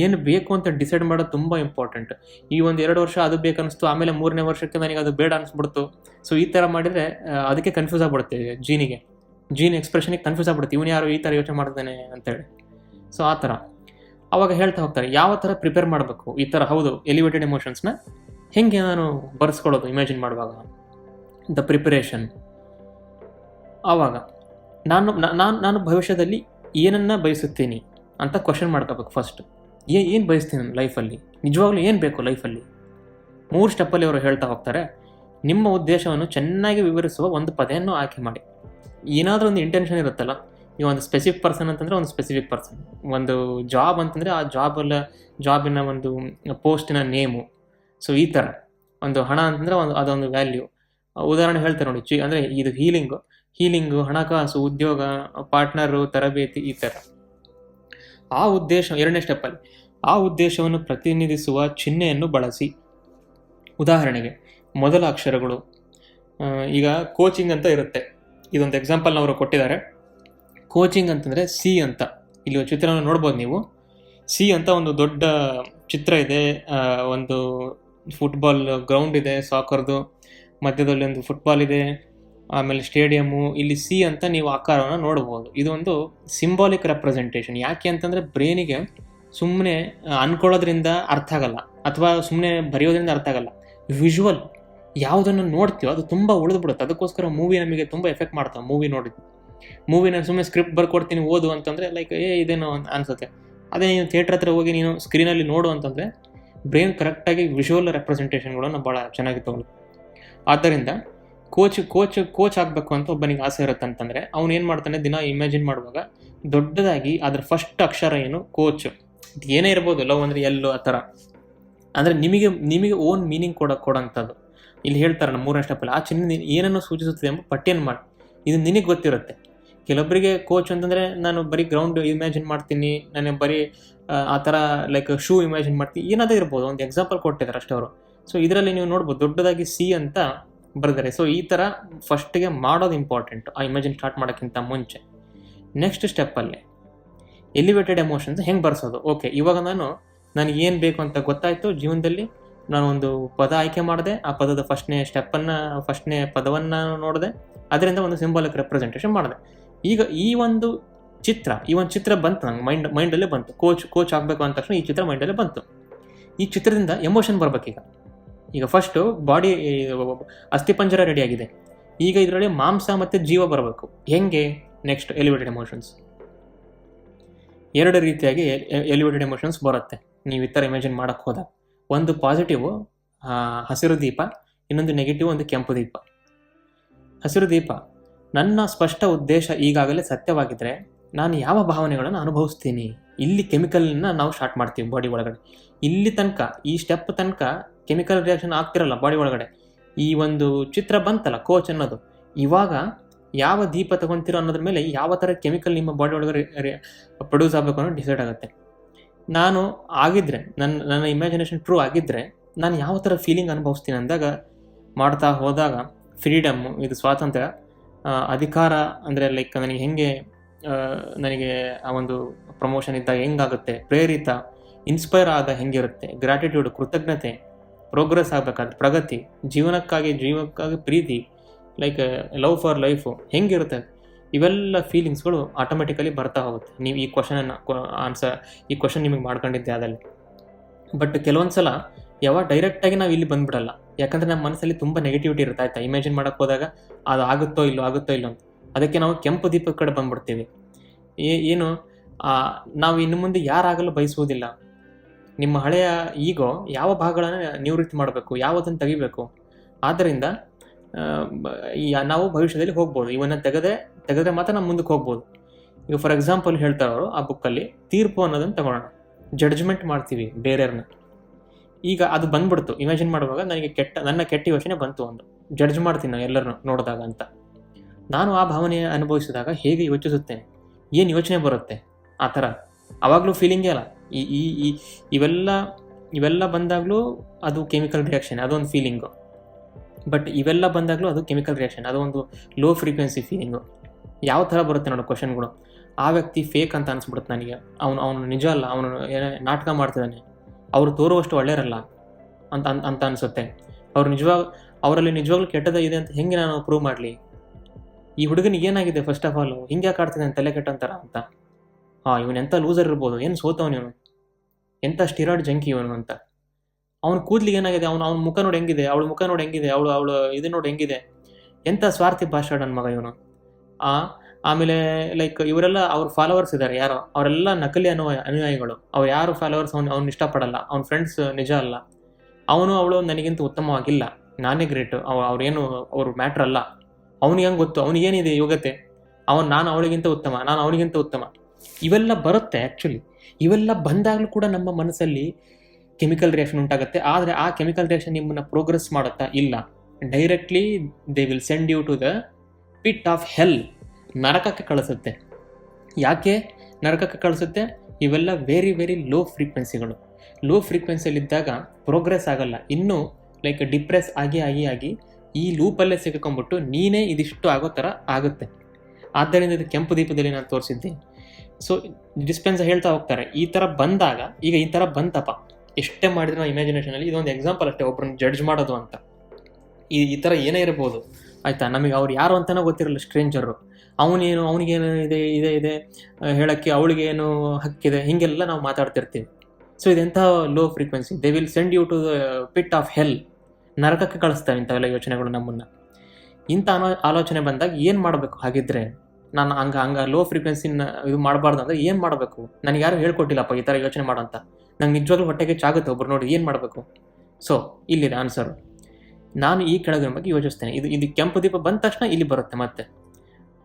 ಏನು ಬೇಕು ಅಂತ ಡಿಸೈಡ್ ಮಾಡೋದು ತುಂಬ ಇಂಪಾರ್ಟೆಂಟ್ ಈ ಒಂದು ಎರಡು ವರ್ಷ ಅದು ಬೇಕನ್ನಿಸ್ತು, ಆಮೇಲೆ ಮೂರನೇ ವರ್ಷಕ್ಕೆ ನನಗೆ ಅದು ಬೇಡ ಅನಿಸ್ಬಿಡ್ತು. ಸೊ ಈ ಥರ ಮಾಡಿದರೆ ಅದಕ್ಕೆ ಕನ್ಫ್ಯೂಸ್ ಆಗ್ಬಿಡುತ್ತೆ ಜೀನಿಗೆ. ಜೀನ್ ಎಕ್ಸ್ಪ್ರೆಷನಿಗೆ ಕನ್ಫ್ಯೂಸ್ ಆಗ್ಬಿಡುತ್ತೆ. ಇವನು ಯಾರು ಈ ಥರ ಯೋಚನೆ ಮಾಡ್ತಾನೆ ಅಂತೇಳಿ. ಸೊ ಆ ಥರ ಅವಾಗ ಹೇಳ್ತಾ ಹೋಗ್ತಾರೆ, ಯಾವ ಥರ ಪ್ರಿಪೇರ್ ಮಾಡಬೇಕು? ಈ ಥರ ಹೌದು ಎಲಿವೇಟೆಡ್ ಎಮೋಷನ್ಸ್ನ ಹೆಂಗೆ ನಾನು ಬರೆಸ್ಕೊಳ್ಳೋದು ಇಮ್ಯಾಜಿನ್ ಮಾಡುವಾಗ? ದ ಪ್ರಿಪರೇಷನ್ ಆವಾಗ ನಾನು ನಾನು ನಾನು ಭವಿಷ್ಯದಲ್ಲಿ ಏನನ್ನ ಬಯಸುತ್ತೀನಿ? ಅಂತ ಕ್ವಶನ್ ಮಾಡ್ಕೋಬೇಕು ಫಸ್ಟ್ ಏ ಏನು ಬಯಸ್ತೀನಿ ನಾನು ಲೈಫಲ್ಲಿ ನಿಜವಾಗ್ಲೂ ಏನು ಬೇಕು ಲೈಫಲ್ಲಿ ಮೂರು ಸ್ಟೆಪ್ಪಲ್ಲಿ ಅವರು ಹೇಳ್ತಾ ಹೋಗ್ತಾರೆ, ನಿಮ್ಮ ಉದ್ದೇಶವನ್ನು ಚೆನ್ನಾಗಿ ವಿವರಿಸುವ ಒಂದು ಪದೆಯನ್ನು ಆಯ್ಕೆ ಮಾಡಿ. ಏನಾದರೂ ಒಂದು ಇಂಟೆನ್ಷನ್ ಇರುತ್ತಲ್ಲ, ಈ ಒಂದು ಸ್ಪೆಸಿಫಿಕ್ ಪರ್ಸನ್ ಅಂತಂದರೆ ಒಂದು ಸ್ಪೆಸಿಫಿಕ್ ಪರ್ಸನ್ ಒಂದು ಜಾಬ್ ಅಂತಂದರೆ ಆ ಜಾಬಲ್ಲ ಜಾಬಿನ ಒಂದು ಪೋಸ್ಟಿನ ನೇಮು ಸೊ ಈ ಥರ ಒಂದು ಹಣ ಅಂತಂದರೆ ಒಂದು ಅದೊಂದು ವ್ಯಾಲ್ಯೂ ಉದಾಹರಣೆ ಹೇಳ್ತಾರೆ ನೋಡಿ, ಚಿ ಅಂದರೆ ಇದು ಹೀಲಿಂಗು ಹೀಲಿಂಗು ಹಣಕಾಸು, ಉದ್ಯೋಗ ಪಾರ್ಟ್ನರು ತರಬೇತಿ, ಈ ಥರ ಆ ಉದ್ದೇಶ, ಎರಡನೇ ಸ್ಟೆಪ್ಪಲ್ಲಿ ಆ ಉದ್ದೇಶವನ್ನು ಪ್ರತಿನಿಧಿಸುವ ಚಿಹ್ನೆಯನ್ನು ಬಳಸಿ. ಉದಾಹರಣೆಗೆ, ಮೊದಲ ಅಕ್ಷರಗಳು. ಈಗ ಕೋಚಿಂಗ್ ಅಂತ ಇರುತ್ತೆ. ಇದೊಂದು ಎಕ್ಸಾಂಪಲ್ ಅವರು ಕೊಟ್ಟಿದ್ದಾರೆ. ಕೋಚಿಂಗ್ ಅಂತಂದರೆ ಸಿ ಅಂತ. ಇಲ್ಲಿ ಚಿತ್ರವನ್ನು ನೋಡ್ಬೋದು ನೀವು. ಸಿ ಅಂತ ಒಂದು ದೊಡ್ಡ ಚಿತ್ರ ಇದೆ. ಒಂದು ಫುಟ್ಬಾಲ್ ಗ್ರೌಂಡ್ ಇದೆ ಸಾಕರ್ದು ಮಧ್ಯದಲ್ಲಿ ಒಂದು ಫುಟ್ಬಾಲ್ ಇದೆ. ಆಮೇಲೆ ಸ್ಟೇಡಿಯಮ್ಮು ಇಲ್ಲಿ ಸಿ ಅಂತ ನೀವು ಆಕಾರವನ್ನು ನೋಡ್ಬೋದು ಇದು ಒಂದು ಸಿಂಬಾಲಿಕ್ ರೆಪ್ರೆಸೆಂಟೇಷನ್ ಯಾಕೆ ಅಂತಂದರೆ ಬ್ರೈನಿಗೆ ಸುಮ್ಮನೆ ಅನ್ಕೊಳ್ಳೋದ್ರಿಂದ ಅರ್ಥ ಆಗಲ್ಲ. ಅಥವಾ ಸುಮ್ಮನೆ ಬರೆಯೋದ್ರಿಂದ ಅರ್ಥ ಆಗಲ್ಲ. ವಿಜುವಲ್ ಯಾವುದನ್ನು ನೋಡ್ತೀವೋ ಅದು ತುಂಬ ಉಳಿದ್ಬಿಡುತ್ತೆ. ಅದಕ್ಕೋಸ್ಕರ ಮೂವಿ ನಮಗೆ ತುಂಬ ಎಫೆಕ್ಟ್ ಮಾಡ್ತಾವೆ ಮೂವಿ ನೋಡಿದ್ದು ಮೂವಿನ ಸುಮ್ಮನೆ ಸ್ಕ್ರಿಪ್ಟ್ ಬರ್ಕೊಡ್ತೀನಿ, ಓದು ಅಂತಂದರೆ ಲೈಕ್ ಏ, ಇದೇನೋ ಅಂತ ಅನ್ಸುತ್ತೆ. ಅದೇ ನೀವು ಥಿಯೇಟ್ರ್ ಹತ್ರ ಹೋಗಿ ನೀನು ಸ್ಕ್ರೀನಲ್ಲಿ ನೋಡು ಅಂತಂದರೆ ಬ್ರೈನ್ ಕರೆಕ್ಟಾಗಿ ವಿಜುವಲ್ ರೆಪ್ರೆಸೆಂಟೇಷನ್ಗಳನ್ನು ಭಾಳ ಚೆನ್ನಾಗಿ ತಗೊಳ್ಳುತ್ತೆ. ಆದ್ದರಿಂದ ಕೋಚ್ ಕೋಚ್ ಕೋಚ್ ಆಗಬೇಕು ಅಂತ ಒಬ್ಬನಿಗೆ ಆಸೆ ಇರುತ್ತೆ ಅಂತಂದರೆ ಅವ್ನು ಏನು ಮಾಡ್ತಾನೆ ದಿನ ಇಮ್ಯಾಜಿನ್ ಮಾಡುವಾಗ ದೊಡ್ಡದಾಗಿ ಅದ್ರ ಫಸ್ಟ್ ಅಕ್ಷರ ಏನು? ಕೋಚ್. ಏನೇ ಇರ್ಬೋದು ಲವ್ ಅಂದರೆ ಎಲ್ಲೋ ಆ ಥರ ಅಂದರೆ ನಿಮಗೆ ನಿಮಗೆ ಓನ್ ಮೀನಿಂಗ್ ಕೊಡ ಕೊಡೋಂಥದ್ದು. ಇಲ್ಲಿ ಹೇಳ್ತಾರೆ ಮೂರನೇ ಸ್ಟೆಪ್ಪಲ್ಲಿ ಆ ಚಿಹ್ನೆ ಏನನ್ನು ಸೂಚಿಸುತ್ತದೆ ಎಂಬ ಪಟ್ಟಿಯನ್ನು ಮಾಡಿ. ಇದು ನಿನಗೆ ಗೊತ್ತಿರುತ್ತೆ. ಕೆಲವೊಬ್ಬರಿಗೆ ಕೋಚ್ ಅಂತಂದರೆ ನಾನು ಬರೀ ಗ್ರೌಂಡ್ ಇಮ್ಯಾಜಿನ್ ಮಾಡ್ತೀನಿ ನಾನು ಬರೀ ಆ, ಆ ಥರ ಲೈಕ್ ಶೂ ಇಮ್ಯಾಜಿನ್ ಮಾಡ್ತೀನಿ ಏನಾದರೂ ಇರ್ಬೋದು. ಒಂದು ಎಕ್ಸಾಂಪಲ್ ಕೊಟ್ಟಿದ್ದಾರೆ ಅಷ್ಟೇ ಅವರು. ಸೊ ಇದರಲ್ಲಿ ನೀವು ನೋಡ್ಬೋದು ದೊಡ್ಡದಾಗಿ ಸಿ ಅಂತ ಬರೆದಿದ್ದಾರೆ ಸೊ ಈ ಥರ ಫಸ್ಟಿಗೆ ಮಾಡೋದು ಇಂಪಾರ್ಟೆಂಟ್ ಆ ಇಮೇಜಿನ್ ಸ್ಟಾರ್ಟ್ ಮಾಡೋಕ್ಕಿಂತ ಮುಂಚೆ. ನೆಕ್ಸ್ಟ್ ಸ್ಟೆಪ್ಪಲ್ಲಿ ಎಲಿವೇಟೆಡ್ ಎಮೋಷನ್ಸ್ ಹೆಂಗೆ ಬರ್ಸೋದು? ಓಕೆ ಇವಾಗ ನಾನು, ನನಗೆ ಏನು ಬೇಕು ಅಂತ ಗೊತ್ತಾಯಿತು ಜೀವನದಲ್ಲಿ. ನಾನು ಒಂದು ಪದ ಆಯ್ಕೆ ಮಾಡಿದೆ. ಆ ಪದದ ಫಸ್ಟ್ನೇ ಸ್ಟೆಪ್ಪನ್ನು ಫಸ್ಟ್ನೇ ಪದವನ್ನು ನೋಡಿದೆ. ಅದರಿಂದ ಒಂದು ಸಿಂಬಾಲಿಕ್ ರೆಪ್ರೆಸೆಂಟೇಷನ್ ಮಾಡಿದೆ. ಈಗ ಈ ಒಂದು ಚಿತ್ರ, ಈ ಒಂದು ಚಿತ್ರ ಬಂತು ನಂಗೆ ಮೈಂಡ್ ಮೈಂಡಲ್ಲೇ ಬಂತು. ಕೋಚ್ ಕೋಚ್ ಆಗಬೇಕು ಅಂದ ತಕ್ಷಣ ಈ ಚಿತ್ರ ಮೈಂಡಲ್ಲೇ ಬಂತು. ಈ ಚಿತ್ರದಿಂದ ಎಮೋಷನ್ ಬರ್ಬೇಕೀಗ. ಈಗ ಫಸ್ಟು ಬಾಡಿ ಅಸ್ಥಿಪಂಜರ ಆಗಿದೆ. ಈಗ ಇದರಲ್ಲಿ ಮಾಂಸ ಮತ್ತು ಜೀವ ಬರಬೇಕು. ಹೆಂಗೆ? ನೆಕ್ಸ್ಟ್ ಎಲಿವೇಟೆಡ್ ಎಮೋಷನ್ಸ್ ಎರಡು ರೀತಿಯಾಗಿ ಎಲಿವೇಟೆಡ್ ಎಮೋಷನ್ಸ್ ಬರುತ್ತೆ. ನೀವು ಈ ಥರ ಇಮ್ಯಾಜಿನ್ ಮಾಡೋಕ್ಕೆ ಹೋದಾಗ ಒಂದು ಪಾಸಿಟಿವ್ ಹಸಿರು ದೀಪ, ಇನ್ನೊಂದು ನೆಗೆಟಿವ್ ಒಂದು ಕೆಂಪು ದೀಪ. ಹಸಿರು ದೀಪ, ನನ್ನ ಸ್ಪಷ್ಟ ಉದ್ದೇಶ ಈಗಾಗಲೇ ಸತ್ಯವಾಗಿದ್ದರೆ ನಾನು ಯಾವ ಭಾವನೆಗಳನ್ನು ಅನುಭವಿಸ್ತೀನಿ? ಇಲ್ಲಿ ಕೆಮಿಕಲ್ನ ನಾವು ಸ್ಟಾರ್ಟ್ ಮಾಡ್ತೀವಿ ಬಾಡಿ ಒಳಗಡೆ. ಇಲ್ಲಿ ತನಕ, ಈ ಸ್ಟೆಪ್ ತನಕ ಕೆಮಿಕಲ್ ರಿಯಾಕ್ಷನ್ ಆಗ್ತಿರಲ್ಲ ಬಾಡಿ ಒಳಗಡೆ. ಈ ಒಂದು ಚಿತ್ರ ಬಂತಲ್ಲ ಕೋಚ್ ಅನ್ನೋದು. ಇವಾಗ ಯಾವ ದೀಪ ತಗೊಂತೀರೋ ಅನ್ನೋದ್ರ ಮೇಲೆ ಯಾವ ಥರ ಕೆಮಿಕಲ್ ನಿಮ್ಮ ಬಾಡಿ ಒಳಗಡೆ ಪ್ರೊಡ್ಯೂಸ್ ಆಗಬೇಕು ಅನ್ನೋದು ಡಿಸೈಡ್ ಆಗುತ್ತೆ. ನಾನು ಆಗಿದ್ದರೆ ನನ್ನ ನನ್ನ ಇಮ್ಯಾಜಿನೇಷನ್ ಟ್ರೂ ಆಗಿದ್ದರೆ ನಾನು ಯಾವ ಥರ ಫೀಲಿಂಗ್ ಅನುಭವಿಸ್ತೀನಿ ಅಂದಾಗ ಮಾಡ್ತಾ ಹೋದಾಗ ಫ್ರೀಡಮ್ಮು ಇದು ಸ್ವಾತಂತ್ರ್ಯ ಅಧಿಕಾರ ಅಂದರೆ ಲೈಕ್ ನನಗೆ ಹೆಂಗೆ ನನಗೆ ಆ ಒಂದು ಪ್ರಮೋಷನ್ ಇದ್ದಾಗ ಹೆಂಗಾಗುತ್ತೆ, ಪ್ರೇರಿತ ಇನ್ಸ್ಪೈರ್ ಆದ ಹೆಂಗಿರುತ್ತೆ ಗ್ರಾಟಿಟ್ಯೂಡ್ ಕೃತಜ್ಞತೆ ಪ್ರೋಗ್ರೆಸ್ ಆಗಬೇಕಾದ್ರೆ ಪ್ರಗತಿ, ಜೀವನಕ್ಕಾಗಿ ಜೀವಕ್ಕಾಗಿ ಪ್ರೀತಿ ಲೈಕ್ ಲವ್ ಫಾರ್ ಲೈಫು ಹೆಂಗಿರುತ್ತೆ? ಇವೆಲ್ಲ ಫೀಲಿಂಗ್ಸ್ಗಳು ಆಟೋಮೆಟಿಕಲಿ ಬರ್ತಾ ಹೋಗುತ್ತೆ. ನೀವು ಈ ಕ್ವಶನನ್ನು ಆನ್ಸರ್ ಈ ಕ್ವಶನ್ ನಿಮಗೆ ಮಾಡ್ಕೊಂಡಿದ್ದೆ ಅದಲ್ಲಿ ಬಟ್ ಕೆಲವೊಂದು ಸಲ ಯಾವಾಗ ಡೈರೆಕ್ಟಾಗಿ ನಾವು ಇಲ್ಲಿ ಬಂದ್ಬಿಡಲ್ಲ. ಯಾಕಂದರೆ ನಮ್ಮ ಮನಸ್ಸಲ್ಲಿ ತುಂಬ ನೆಗೆಟಿವಿಟಿ ಇರುತ್ತೆ. ಆಯ್ತಾ? ಇಮ್ಯಾಜಿನ್ ಮಾಡೋಕ್ಕೆ ಹೋದಾಗ ಅದು ಆಗುತ್ತೋ ಇಲ್ಲೋ ಆಗುತ್ತೋ ಇಲ್ಲೋ ಅಂತ. ಅದಕ್ಕೆ ನಾವು ಕೆಂಪು ದೀಪದ ಕಡೆ ಬಂದ್ಬಿಡ್ತೀವಿ. ಏನು? ನಾವು ಇನ್ನು ಮುಂದೆ ಯಾರಾಗಲು ಬಯಸುವುದಿಲ್ಲ. ನಿಮ್ಮ ಹಳೆಯ ಈಗೋ ಯಾವ ಭಾಗಗಳನ್ನು ನಿವೃತ್ತಿ ಮಾಡಬೇಕು, ಯಾವುದನ್ನು ತೆಗಿಬೇಕು? ಆದ್ದರಿಂದ ನಾವು ಭವಿಷ್ಯದಲ್ಲಿ ಹೋಗ್ಬೋದು. ಇವನ್ನು ತೆಗೆದೇ, ತೆಗೆದ್ರೆ ಮಾತ್ರ ನಾವು ಮುಂದಕ್ಕೆ ಹೋಗ್ಬೋದು. ಈಗ ಫಾರ್ ಎಕ್ಸಾಂಪಲ್ ಹೇಳ್ತಾರೆ ಅವರು ಆ ಬುಕ್ಕಲ್ಲಿ ತೀರ್ಪು ಅನ್ನೋದನ್ನು ತಗೊಳ್ಳೋಣ. ಜಡ್ಜ್ಮೆಂಟ್ ಮಾಡ್ತೀವಿ ಬೇರೆಯವ್ರನ್ನ. ಈಗ ಅದು ಬಂದ್ಬಿಡ್ತು. ಇಮ್ಯಾಜಿನ್ ಮಾಡುವಾಗ ನನಗೆ ಕೆಟ್ಟ, ನನ್ನ ಕೆಟ್ಟ ಯೋಚನೆ ಬಂತು ಒಂದು. ಜಡ್ಜ್ ಮಾಡ್ತೀನಿ ನಾನು ಎಲ್ಲರನ್ನು ನೋಡಿದಾಗ ಅಂತ. ನಾನು ಆ ಭಾವನೆ ಅನುಭವಿಸಿದಾಗ ಹೇಗೆ ಯೋಚಿಸುತ್ತೇನೆ? ಏನು ಯೋಚನೆ ಬರುತ್ತೆ? ಆ ಥರ. ಆವಾಗಲೂ ಫೀಲಿಂಗೇ ಅಲ್ಲ. ಈ ಈ ಇವೆಲ್ಲ ಇವೆಲ್ಲ ಬಂದಾಗಲೂ ಅದು ಕೆಮಿಕಲ್ ರಿಯಾಕ್ಷನ್ ಅದೊಂದು ಫೀಲಿಂಗು ಬಟ್ ಇವೆಲ್ಲ ಬಂದಾಗಲೂ ಅದು ಕೆಮಿಕಲ್ ರಿಯಾಕ್ಷನ್ ಅದೊಂದು ಲೋ ಫ್ರೀಕ್ವೆನ್ಸಿ ಫೀಲಿಂಗು ಯಾವ ಥರ ಬರುತ್ತೆ ನೋಡೋ ಕ್ವಶನ್ಗಳು ಆ ವ್ಯಕ್ತಿ ಫೇಕ್ ಅಂತ ಅನಿಸ್ಬಿಡುತ್ತೆ ನನಗೆ. ಅವನು ಅವನು ನಿಜ ಅಲ್ಲ, ಅವನು ಏನೇ ನಾಟಕ ಮಾಡ್ತಿದ್ದಾನೆ. ಅವರು ತೋರುವಷ್ಟು ಒಳ್ಳೆಯರಲ್ಲ ಅಂತ ಅಂತ ಅಂತ ಅನಿಸುತ್ತೆ. ಅವ್ರು ನಿಜವಾಗ ಅವರಲ್ಲಿ ನಿಜವಾಗ್ಲೂ ಕೆಟ್ಟದ ಇದೆ ಅಂತ ಹೆಂಗೆ ನಾನು ಪ್ರೂವ್ ಮಾಡಲಿ? ಈ ಹುಡುಗನಿಗೆ ಏನಾಗಿದೆ ಫಸ್ಟ್ ಆಫ್ ಆಲ್ ಹಿಂಗೆ ಯಾಕೆ ಆಡ್ತಿದ್ದಾನೆ ತಲೆ ಕೆಟ್ಟಂತಾರ ಅಂತ. ಹಾಂ ಇವನು ಎಂಥ ಲೂಸರ್ ಇರ್ಬೋದು, ಏನು ಸೋತವನು ಇವನು? ಎಂಥ ಸ್ಟಿರಾಯ್ಡ್ ಜಂಕಿ ಇವನು ಅಂತ. ಅವನ ಕೂದ್ಲಿಗೆ ಏನಾಗಿದೆ? ಅವನು, ಅವನ ಮುಖ ನೋಡಿ ಹೆಂಗಿದೆ? ಅವಳ ಮುಖ ನೋಡಿ ಹೆಂಗಿದೆ? ಅವಳು ಅವಳು ಇದು ನೋಡಿ ಹೆಂಗಿದೆ? ಎಂಥ ಸ್ವಾರ್ಥಿ ಭಾಷಾ ಮಗ ಇವನು? ಆ, ಆಮೇಲೆ ಲೈಕ್ ಇವರೆಲ್ಲ ಅವ್ರ ಫಾಲೋವರ್ಸ್ ಇದ್ದಾರೆ ಯಾರೋ. ಅವರೆಲ್ಲ ನಕಲಿ ಅನು ಅನುಯಾಯಿಗಳು. ಅವ್ರು ಯಾರು ಫಾಲೋವರ್ಸ್ ಅವ್ನು ಅವ್ನು ಇಷ್ಟಪಡಲ್ಲ. ಅವ್ನ ಫ್ರೆಂಡ್ಸ್ ನಿಜ ಅಲ್ಲ. ಅವನು, ಅವಳು ನನಗಿಂತ ಉತ್ತಮವಾಗಿಲ್ಲ. ನಾನೇ ಗ್ರೇಟ್ ಅವ ಅವ್ರೇನು ಅವ್ರ ಮ್ಯಾಟ್ರ್ ಅಲ್ಲ. ಅವನಿಗೆ ಹೆಂಗೆ ಗೊತ್ತು? ಅವನಿಗೇನಿದೆ ಯೋಗ್ಯತೆ? ಅವನು, ನಾನು ಅವಳಿಗಿಂತ ಉತ್ತಮ, ನಾನು ಅವನಿಗಿಂತ ಉತ್ತಮ. ಇವೆಲ್ಲ ಬರುತ್ತೆ ಆ್ಯಕ್ಚುಲಿ ಇವೆಲ್ಲ ಬಂದಾಗಲೂ ಕೂಡ ನಮ್ಮ ಮನಸ್ಸಲ್ಲಿ ಕೆಮಿಕಲ್ ರಿಯಾಕ್ಷನ್ ಉಂಟಾಗುತ್ತೆ. ಆದರೆ ಆ ಕೆಮಿಕಲ್ ರಿಯಾಕ್ಷನ್ ನಿಮ್ಮನ್ನು ಪ್ರೋಗ್ರೆಸ್ ಮಾಡುತ್ತಾ ಇಲ್ಲ. Directly they will send you to the pit of hell ನರಕಕ್ಕೆ ಕಳಿಸುತ್ತೆ. ಯಾಕೆ ನರಕಕ್ಕೆ ಕಳಿಸುತ್ತೆ? ಇವೆಲ್ಲ ವೆರಿ ವೆರಿ ಲೋ ಫ್ರೀಕ್ವೆನ್ಸಿಗಳು ಲೋ ಫ್ರೀಕ್ವೆನ್ಸಿಯಲ್ಲಿದ್ದಾಗ ಪ್ರೋಗ್ರೆಸ್ ಆಗಲ್ಲ. ಇನ್ನೂ ಲೈಕ್ ಡಿಪ್ರೆಸ್ ಆಗಿ ಆಗಿ ಆಗಿ ಈ ಲೂಪಲ್ಲೇ ಸಿಕ್ಕೊಂಬಿಟ್ಟು ನೀನೇ ಇದಿಷ್ಟು ಆಗೋ ಥರ ಆಗುತ್ತೆ. ಆದ್ದರಿಂದ ಇದು ಕೆಂಪು ದೀಪದಲ್ಲಿ ನಾನು ತೋರಿಸಿದ್ದೆ. ಸೊ ಡಿಸ್ಪೆನ್ಸ್ ಹೇಳ್ತಾ ಹೋಗ್ತಾರೆ, ಈ ಥರ ಬಂದಾಗ, ಈಗ ಈ ಥರ ಬಂತಪ್ಪ. ಎಷ್ಟೇ ಮಾಡಿದ್ರೆ ನಾವು ಇಮ್ಯಾಜಿನೇಷನಲ್ಲಿ ಇದೊಂದು ಎಕ್ಸಾಂಪಲ್ ಅಷ್ಟೇ ಒಬ್ಬರನ್ನ ಜಡ್ಜ್ ಮಾಡೋದು ಅಂತ. ಈ ಈ ಥರ ಏನೇ ಇರ್ಬೋದು, ಆಯಿತಾ? ನಮಗೆ ಅವ್ರು ಯಾರು ಅಂತಾನೆ ಗೊತ್ತಿರಲ್ಲ ಸ್ಟ್ರೇಂಜರು ಅವನೇನು, ಅವನಿಗೇನು ಇದೆ ಇದೆ ಇದೆ ಹೇಳಕ್ಕೆ ಅವಳಿಗೇನು ಹಕ್ಕಿದೆ, ಹೀಗೆಲ್ಲ ನಾವು ಮಾತಾಡ್ತಿರ್ತೀವಿ. ಸೊ ಇದೆಂಥ low frequency they will send you to the pit of hell ನರಕಕ್ಕೆ ಕಳಿಸ್ತಾರೆ ಇಂಥವೆಲ್ಲ ಯೋಚನೆಗಳು ನಮ್ಮನ್ನು. ಇಂಥ ಆಲೋಚನೆ ಬಂದಾಗ ಏನು ಮಾಡಬೇಕು ಹಾಗಿದ್ರೆ ನಾನು ಹಂಗ ಹಂಗ ಲೋ ಫ್ರೀಕ್ವೆನ್ಸಿನ ಇದು ಮಾಡಬಾರ್ದು ಅಂದ್ರೆ ಏನು ಮಾಡಬೇಕು? ನನಗೆ ಯಾರು ಹೇಳ್ಕೊಟ್ಟಿಲ್ಲಪ್ಪ ಈ ಥರ ಯೋಚನೆ ಮಾಡೋಂತ ನಂಗೆ ನಿಜವಾಗ್ಲೂ ಹೊಟ್ಟೆಗೆ ಚಾಗುತ್ತೆ ಒಬ್ರು ನೋಡಿ ಏನು ಮಾಡಬೇಕು? ಸೊ ಇಲ್ಲಿದೆ ಆನ್ಸರು ನಾನು ಈ ಕೆಳಗಿನ ಬಗ್ಗೆ ಯೋಚಿಸ್ತೇನೆ. ಇದು ಇದು ಕೆಂಪು ದೀಪ ಬಂದ ತಕ್ಷಣ ಇಲ್ಲಿ ಬರುತ್ತೆ ಮತ್ತೆ.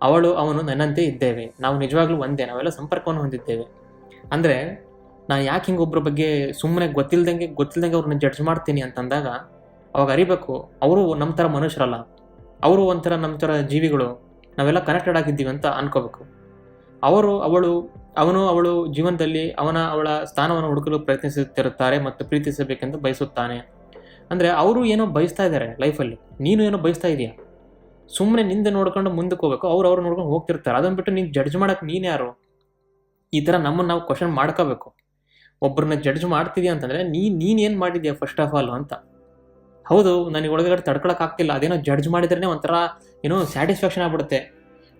ಅವಳು, ಅವನು ನನ್ನಂತೆ ಇದ್ದೇವೆ. ನಾವು ನಿಜವಾಗ್ಲೂ ಒಂದೇ, ನಾವೆಲ್ಲ ಸಂಪರ್ಕವನ್ನು ಹೊಂದಿದ್ದೇವೆ. ಅಂದರೆ, ನಾನು ಯಾಕೆ ಹಿಂಗೆ ಒಬ್ಬರ ಬಗ್ಗೆ ಸುಮ್ಮನೆ ಗೊತ್ತಿಲ್ದಂಗೆ ಗೊತ್ತಿಲ್ದಂಗೆ ಅವ್ರನ್ನ ಜಡ್ಜ್ ಮಾಡ್ತೀನಿ ಅಂತಂದಾಗ ಅವಾಗ ಅರಿಬೇಕು, ಅವರು ನಮ್ಮ ಥರ ಮನುಷ್ಯರಲ್ಲ. ಅವರು ಒಂಥರ ನಮ್ಮ ಥರ ಜೀವಿಗಳು. ನಾವೆಲ್ಲ ಕನೆಕ್ಟೆಡ್ ಆಗಿದ್ದೀವಿ ಅಂತ ಅನ್ಕೋಬೇಕು. ಅವರು, ಅವಳು, ಅವನು, ಅವಳು ಜೀವನದಲ್ಲಿ ಅವನ, ಅವಳ ಸ್ಥಾನವನ್ನು ಹುಡುಕಲು ಪ್ರಯತ್ನಿಸುತ್ತಿರುತ್ತಾರೆ ಮತ್ತು ಪ್ರೀತಿಸಬೇಕೆಂದು ಬಯಸುತ್ತಾನೆ. ಅಂದರೆ ಅವರು ಏನೋ ಬಯಸ್ತಾ ಇದ್ದಾರೆ ಲೈಫಲ್ಲಿ ನೀನು ಏನೋ ಬಯಸ್ತಾ ಇದೆಯಾ? ಸುಮ್ಮನೆ ನಿಂದೆ ನೋಡ್ಕೊಂಡು ಮುಂದಕ್ಕೆ ಹೋಗ್ಬೇಕು. ಅವ್ರು ಅವ್ರು ನೋಡ್ಕೊಂಡು ಹೋಗ್ತಿರ್ತಾರೆ. ಅದನ್ನು ಬಿಟ್ಟು ನೀನು ಜಡ್ಜ್ ಮಾಡೋಕೆ ನೀನು ಯಾರು? ಈ ಥರ ನಮ್ಮನ್ನು ನಾವು ಕ್ವಶನ್ ಮಾಡ್ಕೋಬೇಕು. ಒಬ್ಬರನ್ನ ಜಡ್ಜ್ ಮಾಡ್ತಿದ್ಯಾ ಅಂತಂದರೆ ನೀನು ನೀನು ಏನು ಮಾಡಿದ್ಯಾ ಫಸ್ಟ್ ಆಫ್ ಆಲ್ ಅಂತ. ಹೌದು, ನನಗೆ ಒಳಗಡೆ ತಡ್ಕೊಳಕ್ಕೆ ಆಗ್ತಿಲ್ಲ. ಅದೇನೋ ಜಡ್ಜ್ ಮಾಡಿದ್ರೇ ಒಂಥರ, ಏನೋ ಸ್ಯಾಟಿಸ್ಫ್ಯಾಕ್ಷನ್ ಆಗ್ಬಿಡುತ್ತೆ.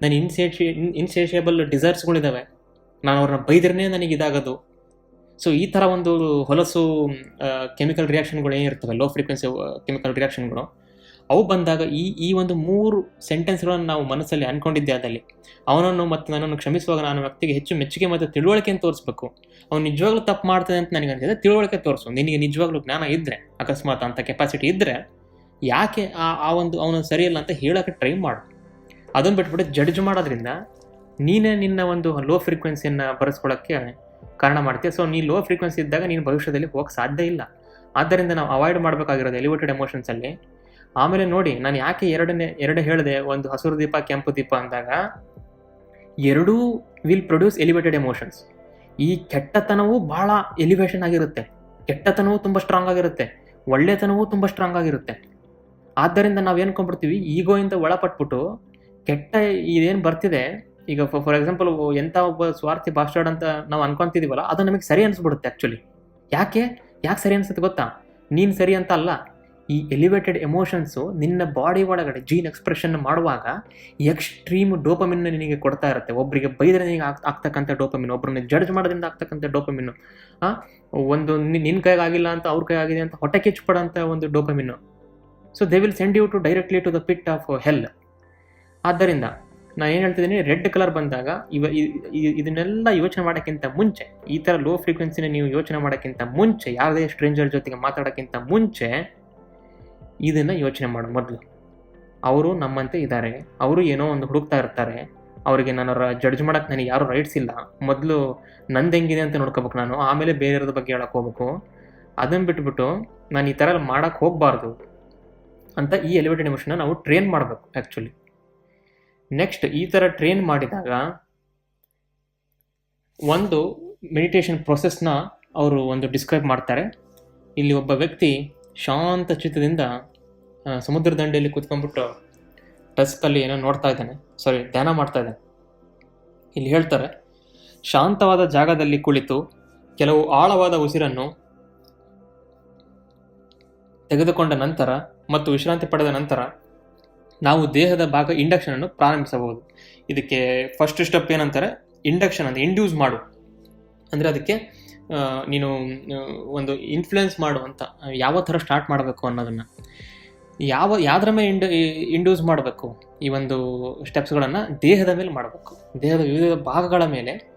ನನ್ನ ಇನ್ಸೇಷಿ ಇನ್ಸೇಷಿಯಬಲ್ ಡಿಸೈರ್ಸ್ಗಳಿದ್ದಾವೆ ನಾನು ಅವ್ರನ್ನ ಬೈದ್ರೇ ನನಗೆ ಇದಾಗೋದು. ಸೊ ಈ ಥರ ಒಂದು ಹೊಲಸು ಕೆಮಿಕಲ್ ರಿಯಾಕ್ಷನ್ಗಳು ಏನಿರ್ತವೆ? ಲೋ ಫ್ರೀಕ್ವೆನ್ಸಿ ಕೆಮಿಕಲ್ ರಿಯಾಕ್ಷನ್ಗಳು ಅವು ಬಂದಾಗ ಈ ಈ ಒಂದು ಮೂರು ಸೆಂಟೆನ್ಸ್ಗಳನ್ನು ನಾವು ಮನಸ್ಸಲ್ಲಿ ಅನ್ಕೊಂಡಿದ್ದೆ ಅದಲ್ಲಿ ಅವನನ್ನು ಮತ್ತು ನನ್ನನ್ನು ಕ್ಷಮಿಸುವಾಗ ನಾನು ವ್ಯಕ್ತಿಗೆ ಹೆಚ್ಚು ಮೆಚ್ಚುಗೆ ಮತ್ತು ತಿಳುವಳಿಕೆಯನ್ನು ತೋರಿಸ್ಬೇಕು. ಅವ್ನು ನಿಜವಾಗ್ಲೂ ತಪ್ಪು ಮಾಡ್ತಾನೆ ಅಂತ ನನಗೆ ಅನಿಸಿದೆ ತಿಳುವಳಿಕೆ ತೋರಿಸು. ನಿನಗೆ ನಿಜವಾಗ್ಲೂ ಜ್ಞಾನ ಇದ್ದರೆ ಅಕಸ್ಮಾತ್ ಅಂತ ಕೆಪಾಸಿಟಿ ಇದ್ದರೆ ಯಾಕೆ ಆ ಆ ಒಂದು ಅವನು ಸರಿಯಲ್ಲ ಅಂತ ಹೇಳೋಕ್ಕೆ ಟ್ರೈ ಮಾಡು. ಅದನ್ನು ಬಿಟ್ಬಿಟ್ಟು ಜಡ್ಜ್ ಮಾಡೋದ್ರಿಂದ ನೀನೇ ನಿನ್ನ ಒಂದು ಲೋ ಫ್ರೀಕ್ವೆನ್ಸಿಯನ್ನು ಬರೆಸ್ಕೊಳ್ಳೋಕ್ಕೆ ಕಾರಣ ಮಾಡ್ತೀಯ. ಸೊ ನೀನು ಲೋ ಫ್ರೀಕ್ವೆನ್ಸಿ ಇದ್ದಾಗ ನೀನು ಭವಿಷ್ಯದಲ್ಲಿ ಹೋಗಕ್ಕೆ ಸಾಧ್ಯ ಇಲ್ಲ. ಆದ್ದರಿಂದ ನಾವು ಅವಾಯ್ಡ್ ಮಾಡಬೇಕಾಗಿರೋದು ಎಲಿವೇಟೆಡ್ ಎಮೋಷನ್ಸಲ್ಲಿ ಆಮೇಲೆ ನೋಡಿ, ನಾನು ಯಾಕೆ ಎರಡನೇ, ಎರಡು ಹೇಳಿದೆ, ಒಂದು ಹಸಿರು ದೀಪ, ಕೆಂಪು ದೀಪ ಅಂದಾಗ, ಎರಡೂ ವಿಲ್ ಪ್ರೊಡ್ಯೂಸ್ ಎಲಿವೇಟೆಡ್ ಎಮೋಷನ್ಸ್ ಈ ಕೆಟ್ಟತನವೂ ಭಾಳ ಎಲಿವೇಶನ್ ಆಗಿರುತ್ತೆ. ಕೆಟ್ಟತನವೂ ತುಂಬ ಸ್ಟ್ರಾಂಗ್ ಆಗಿರುತ್ತೆ. ಒಳ್ಳೆತನವೂ ತುಂಬ ಸ್ಟ್ರಾಂಗ್ ಆಗಿರುತ್ತೆ. ಆದ್ದರಿಂದ ನಾವು ಏನ್ಕೊಂಡ್ಬಿಡ್ತೀವಿ ಈಗೋಯಿಂದ ಒಳಪಟ್ಬಿಟ್ಟು ಕೆಟ್ಟ ಇದೇನು ಬರ್ತಿದೆ? ಈಗ ಫಾರ್ ಎಕ್ಸಾಂಪಲ್ ಎಂಥ ಒಬ್ಬ ಸ್ವಾರ್ಥಿ ಬಾಸ್ಟರ್ಡ್ ಅಂತ ನಾವು ಅನ್ಕೊಂತಿದೀವಲ್ಲ, ಅದು ನಮಗೆ ಸರಿ ಅನಿಸ್ಬಿಡುತ್ತೆ ಆ್ಯಕ್ಚುಲಿ ಯಾಕೆ? ಯಾಕೆ ಸರಿ ಅನ್ಸುತ್ತೆ ಗೊತ್ತಾ? ನೀನು ಸರಿ ಅಂತ ಅಲ್ಲ. ಈ ಎಲಿವೇಟೆಡ್ ಎಮೋಷನ್ಸು ನಿನ್ನ ಬಾಡಿ ಒಳಗಡೆ ಜೀನ್ ಎಕ್ಸ್ಪ್ರೆಷನ್ ಮಾಡುವಾಗ ಎಕ್ಸ್ಟ್ರೀಮ್ ಡೋಪಮಿನ್ ನಿನಗೆ ಕೊಡ್ತಾ ಇರುತ್ತೆ. ಒಬ್ಬರಿಗೆ ಬೈದ್ರೆ ನಿನಗೆ ಆಗ್, ಆಗ್ತಕ್ಕಂಥ ಡೋಪಮಿನ್ ಒಬ್ಬರನ್ನ ಜಡ್ಜ್ ಮಾಡೋದ್ರಿಂದ ಆಗ್ತಕ್ಕಂಥ ಡೋಪಮಿನ್ನು ಒಂದು ನಿನ್ನ ಕೈಗಾಗಿಲ್ಲ ಅಂತ ಅವ್ರ ಕೈ ಆಗಿದೆ ಅಂತ ಹೊಟ್ಟೆ ಕಿಚ್ಚುಪಡೋಂಥ ಒಂದು dopamine so they will send you to directly to the pit of hell ಆದ್ದರಿಂದ ನಾನು ಏನು ಹೇಳ್ತಿದ್ದೀನಿ? ರೆಡ್ ಕಲರ್ ಬಂದಾಗ ಇವ ಇದನ್ನೆಲ್ಲ ಯೋಚನೆ ಮಾಡೋಕ್ಕಿಂತ ಮುಂಚೆ, ಈ ಥರ ಲೋ ಫ್ರೀಕ್ವೆನ್ಸಿನ ನೀವು ಯೋಚನೆ ಮಾಡೋಕ್ಕಿಂತ ಮುಂಚೆ ಯಾವುದೇ ಸ್ಟ್ರೇಂಜರ್ ಜೊತೆಗೆ ಮಾತಾಡೋಕ್ಕಿಂತ ಮುಂಚೆ ಇದನ್ನು ಯೋಚನೆ ಮಾಡು ಮೊದಲು. ಅವರು ನಮ್ಮಂತೆ ಇದ್ದಾರೆ. ಅವರು ಏನೋ ಒಂದು ಹುಡುಕ್ತಾ ಇರ್ತಾರೆ. ಅವರಿಗೆ ನಾನು ಜಡ್ಜ್ ಮಾಡೋಕ್ಕೆ ನನಗೆ ಯಾರೂ ರೈಟ್ಸ್ ಇಲ್ಲ. ಮೊದಲು ನಂದು ಹೆಂಗಿದೆ ಅಂತ ನೋಡ್ಕೋಬೇಕು ನಾನು. ಆಮೇಲೆ ಬೇರೆಯವ್ರದ ಬಗ್ಗೆ ಹೇಳಕ್ಕೆ ಹೋಗ್ಬೇಕು. ಅದನ್ನು ಬಿಟ್ಬಿಟ್ಟು ನಾನು ಈ ಥರ ಮಾಡೋಕ್ಕೆ ಹೋಗಬಾರ್ದು ಅಂತ ಈ ಎಲಿವೇಟೆಡ್ ಎಮೋಷನ್ನ ನಾವು ಟ್ರೈನ್ ಮಾಡಬೇಕು ಆ್ಯಕ್ಚುಲಿ ನೆಕ್ಸ್ಟ್ ಈ ಥರ ಟ್ರೈನ್ ಮಾಡಿದಾಗ ಒಂದು ಮೆಡಿಟೇಷನ್ ಪ್ರೊಸೆಸ್ನ ಅವರು ಒಂದು ಡಿಸ್ಕ್ರೈಬ್ ಮಾಡ್ತಾರೆ. ಇಲ್ಲಿ ಒಬ್ಬ ವ್ಯಕ್ತಿ ಶಾಂತ ಚಿತ್ತದಿಂದ ಸಮುದ್ರ ದಂಡೆಯಲ್ಲಿ ಕೂತ್ಕೊಂಡ್ಬಿಟ್ಟು ಟಸ್ಕಲ್ಲಿ ಏನೋ ನೋಡ್ತಾ ಇದ್ದಾನೆ. ಸಾರಿ ಧ್ಯಾನ ಮಾಡ್ತಾ ಇದ್ದಾನೆ. ಇಲ್ಲಿ ಹೇಳ್ತಾರೆ, ಶಾಂತವಾದ ಜಾಗದಲ್ಲಿ ಕುಳಿತು ಕೆಲವು ಆಳವಾದ ಉಸಿರನ್ನು ತೆಗೆದುಕೊಂಡ ನಂತರ ಮತ್ತು ವಿಶ್ರಾಂತಿ ಪಡೆದ ನಂತರ ನಾವು ದೇಹದ ಭಾಗ ಇಂಡಕ್ಷನನ್ನು ಪ್ರಾರಂಭಿಸಬಹುದು. ಇದಕ್ಕೆ ಫಸ್ಟ್ ಸ್ಟೆಪ್ ಏನಂತಾರೆ ಇಂಡಕ್ಷನ್ ಅಂತ ಇಂಡ್ಯೂಸ್ ಮಾಡು. ಅಂದರೆ ಅದಕ್ಕೆ ನೀನು ಒಂದು ಇನ್ಫ್ಲುಯೆನ್ಸ್ ಮಾಡು ಅಂತ. ಯಾವ ಥರ ಸ್ಟಾರ್ಟ್ ಮಾಡಬೇಕು ಅನ್ನೋದನ್ನು. ಯಾವ, ಯಾವುದ್ರ ಮೇಲೆ ಇಂಡ ಇಂಡ್ಯೂಸ್ ಮಾಡಬೇಕು? ಈ ಒಂದು ಸ್ಟೆಪ್ಸ್ಗಳನ್ನು ದೇಹದ ಮೇಲೆ ಮಾಡಬೇಕು. ದೇಹದ ವಿವಿಧ ಭಾಗಗಳ ಮೇಲೆ,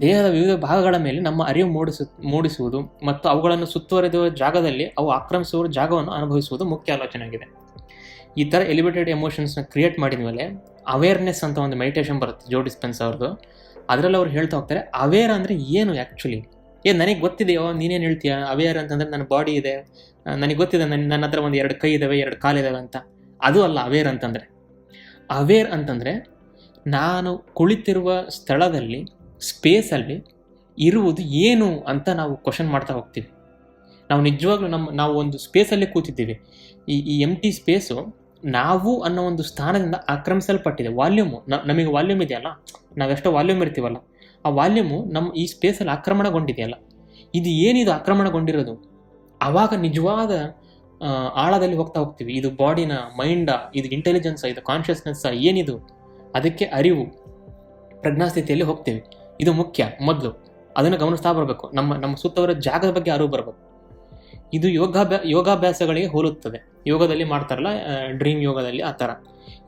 ದೇಹದ ವಿವಿಧ ಭಾಗಗಳ ಮೇಲೆ ನಮ್ಮ ಅರಿವು ಮೂಡಿಸು, ಮೂಡಿಸುವುದು ಮತ್ತು ಅವುಗಳನ್ನು ಸುತ್ತುವರೆದ ಜಾಗದಲ್ಲಿ ಅವು ಆಕ್ರಮಿಸುವ ಜಾಗವನ್ನು ಅನುಭವಿಸುವುದು ಮುಖ್ಯ ಆಲೋಚನೆ ಆಗಿದೆ. ಈ ಥರ ಎಲಿವೇಟೆಡ್ ಎಮೋಷನ್ಸ್ನ ಕ್ರಿಯೇಟ್ ಮಾಡಿದ ಮೇಲೆ ಅವೇರ್ನೆಸ್ ಅಂತ ಒಂದು ಮೆಡಿಟೇಷನ್ ಬರುತ್ತೆ ಜೋ ಡಿಸ್ಪೆನ್ಸ್ ಅವ್ರದ್ದು. ಅದರಲ್ಲಿ ಅವ್ರು ಹೇಳ್ತಾ ಹೋಗ್ತಾರೆ ಅವೇರ್ ಅಂದರೆ ಏನು ಆ್ಯಕ್ಚುಲಿ ಏ, ನನಗೆ ಗೊತ್ತಿದೆಯೋ ನೀನೇನು ಹೇಳ್ತೀಯ? ಅವೇರ್ ಅಂತಂದರೆ ನನ್ನ ಬಾಡಿ ಇದೆ. ನನಗೆ ಗೊತ್ತಿದೆ ನನ್ನ ನನ್ನ ಹತ್ರ ಒಂದು ಎರಡು ಕೈ ಇದಾವೆ, ಎರಡು ಕಾಲಿದ್ದಾವೆ ಅಂತ. ಅದು ಅಲ್ಲ, ಅವೇರ್ ಅಂತಂದರೆ. ಅವೇರ್ ಅಂತಂದರೆ ನಾನು ಕುಳಿತಿರುವ ಸ್ಥಳದಲ್ಲಿ, ಸ್ಪೇಸಲ್ಲಿ ಇರುವುದು ಏನು ಅಂತ ನಾವು ಕ್ವಶನ್ ಮಾಡ್ತಾ ಹೋಗ್ತೀವಿ. ನಾವು ನಿಜವಾಗ್ಲೂ ನಮ್ಮ, ನಾವು ಒಂದು ಸ್ಪೇಸಲ್ಲೇ ಕೂತಿದ್ದೀವಿ. ಈ ಈ ಎಂ ಟಿ ಸ್ಪೇಸು ನಾವು ಅನ್ನೋ ಒಂದು ಸ್ಥಾನದಿಂದ ಆಕ್ರಮಿಸಲ್ಪಟ್ಟಿದೆ. ವಾಲ್ಯೂಮು ನಮಗೆ ವಾಲ್ಯೂಮ್ ಇದೆಯಲ್ಲ? ನಾವೆಷ್ಟೋ ವಾಲ್ಯೂಮ್ ಇರ್ತೀವಲ್ಲ? ಆ ವಾಲ್ಯೂಮು ನಮ್ಮ ಈ ಸ್ಪೇಸಲ್ಲಿ ಆಕ್ರಮಣಗೊಂಡಿದೆಯಲ್ಲ. ಇದು ಏನಿದು ಆಕ್ರಮಣಗೊಂಡಿರೋದು? ಆವಾಗ ನಿಜವಾದ ಆಳದಲ್ಲಿ ಹೋಗ್ತಾ ಹೋಗ್ತೀವಿ. ಇದು ಬಾಡಿನ ಮೈಂಡ ಇದು ಇಂಟೆಲಿಜೆನ್ಸ ಇದು ಕಾನ್ಷಿಯಸ್ನೆಸ್ಸ ಏನಿದು? ಅದಕ್ಕೆ ಅರಿವು, ಪ್ರಜ್ಞಾಸ್ಥಿತಿಯಲ್ಲಿ ಹೋಗ್ತೀವಿ. ಇದು ಮುಖ್ಯ, ಮೊದಲು. ಅದನ್ನು ಗಮನಿಸ್ತಾ ಬರಬೇಕು. ನಮ್ಮ ನಮ್ಮ ಸುತ್ತವರ ಜಾಗದ ಬಗ್ಗೆ ಅರಿವು ಬರಬೇಕು. ಇದು ಯೋಗಾಭ್ಯಾ, ಯೋಗಾಭ್ಯಾಸಗಳಿಗೆ ಹೋಲುತ್ತದೆ. ಯೋಗದಲ್ಲಿ ಮಾಡ್ತಾರಲ್ಲ ಡ್ರೀಮ್ ಯೋಗದಲ್ಲಿ ಆ ಥರ.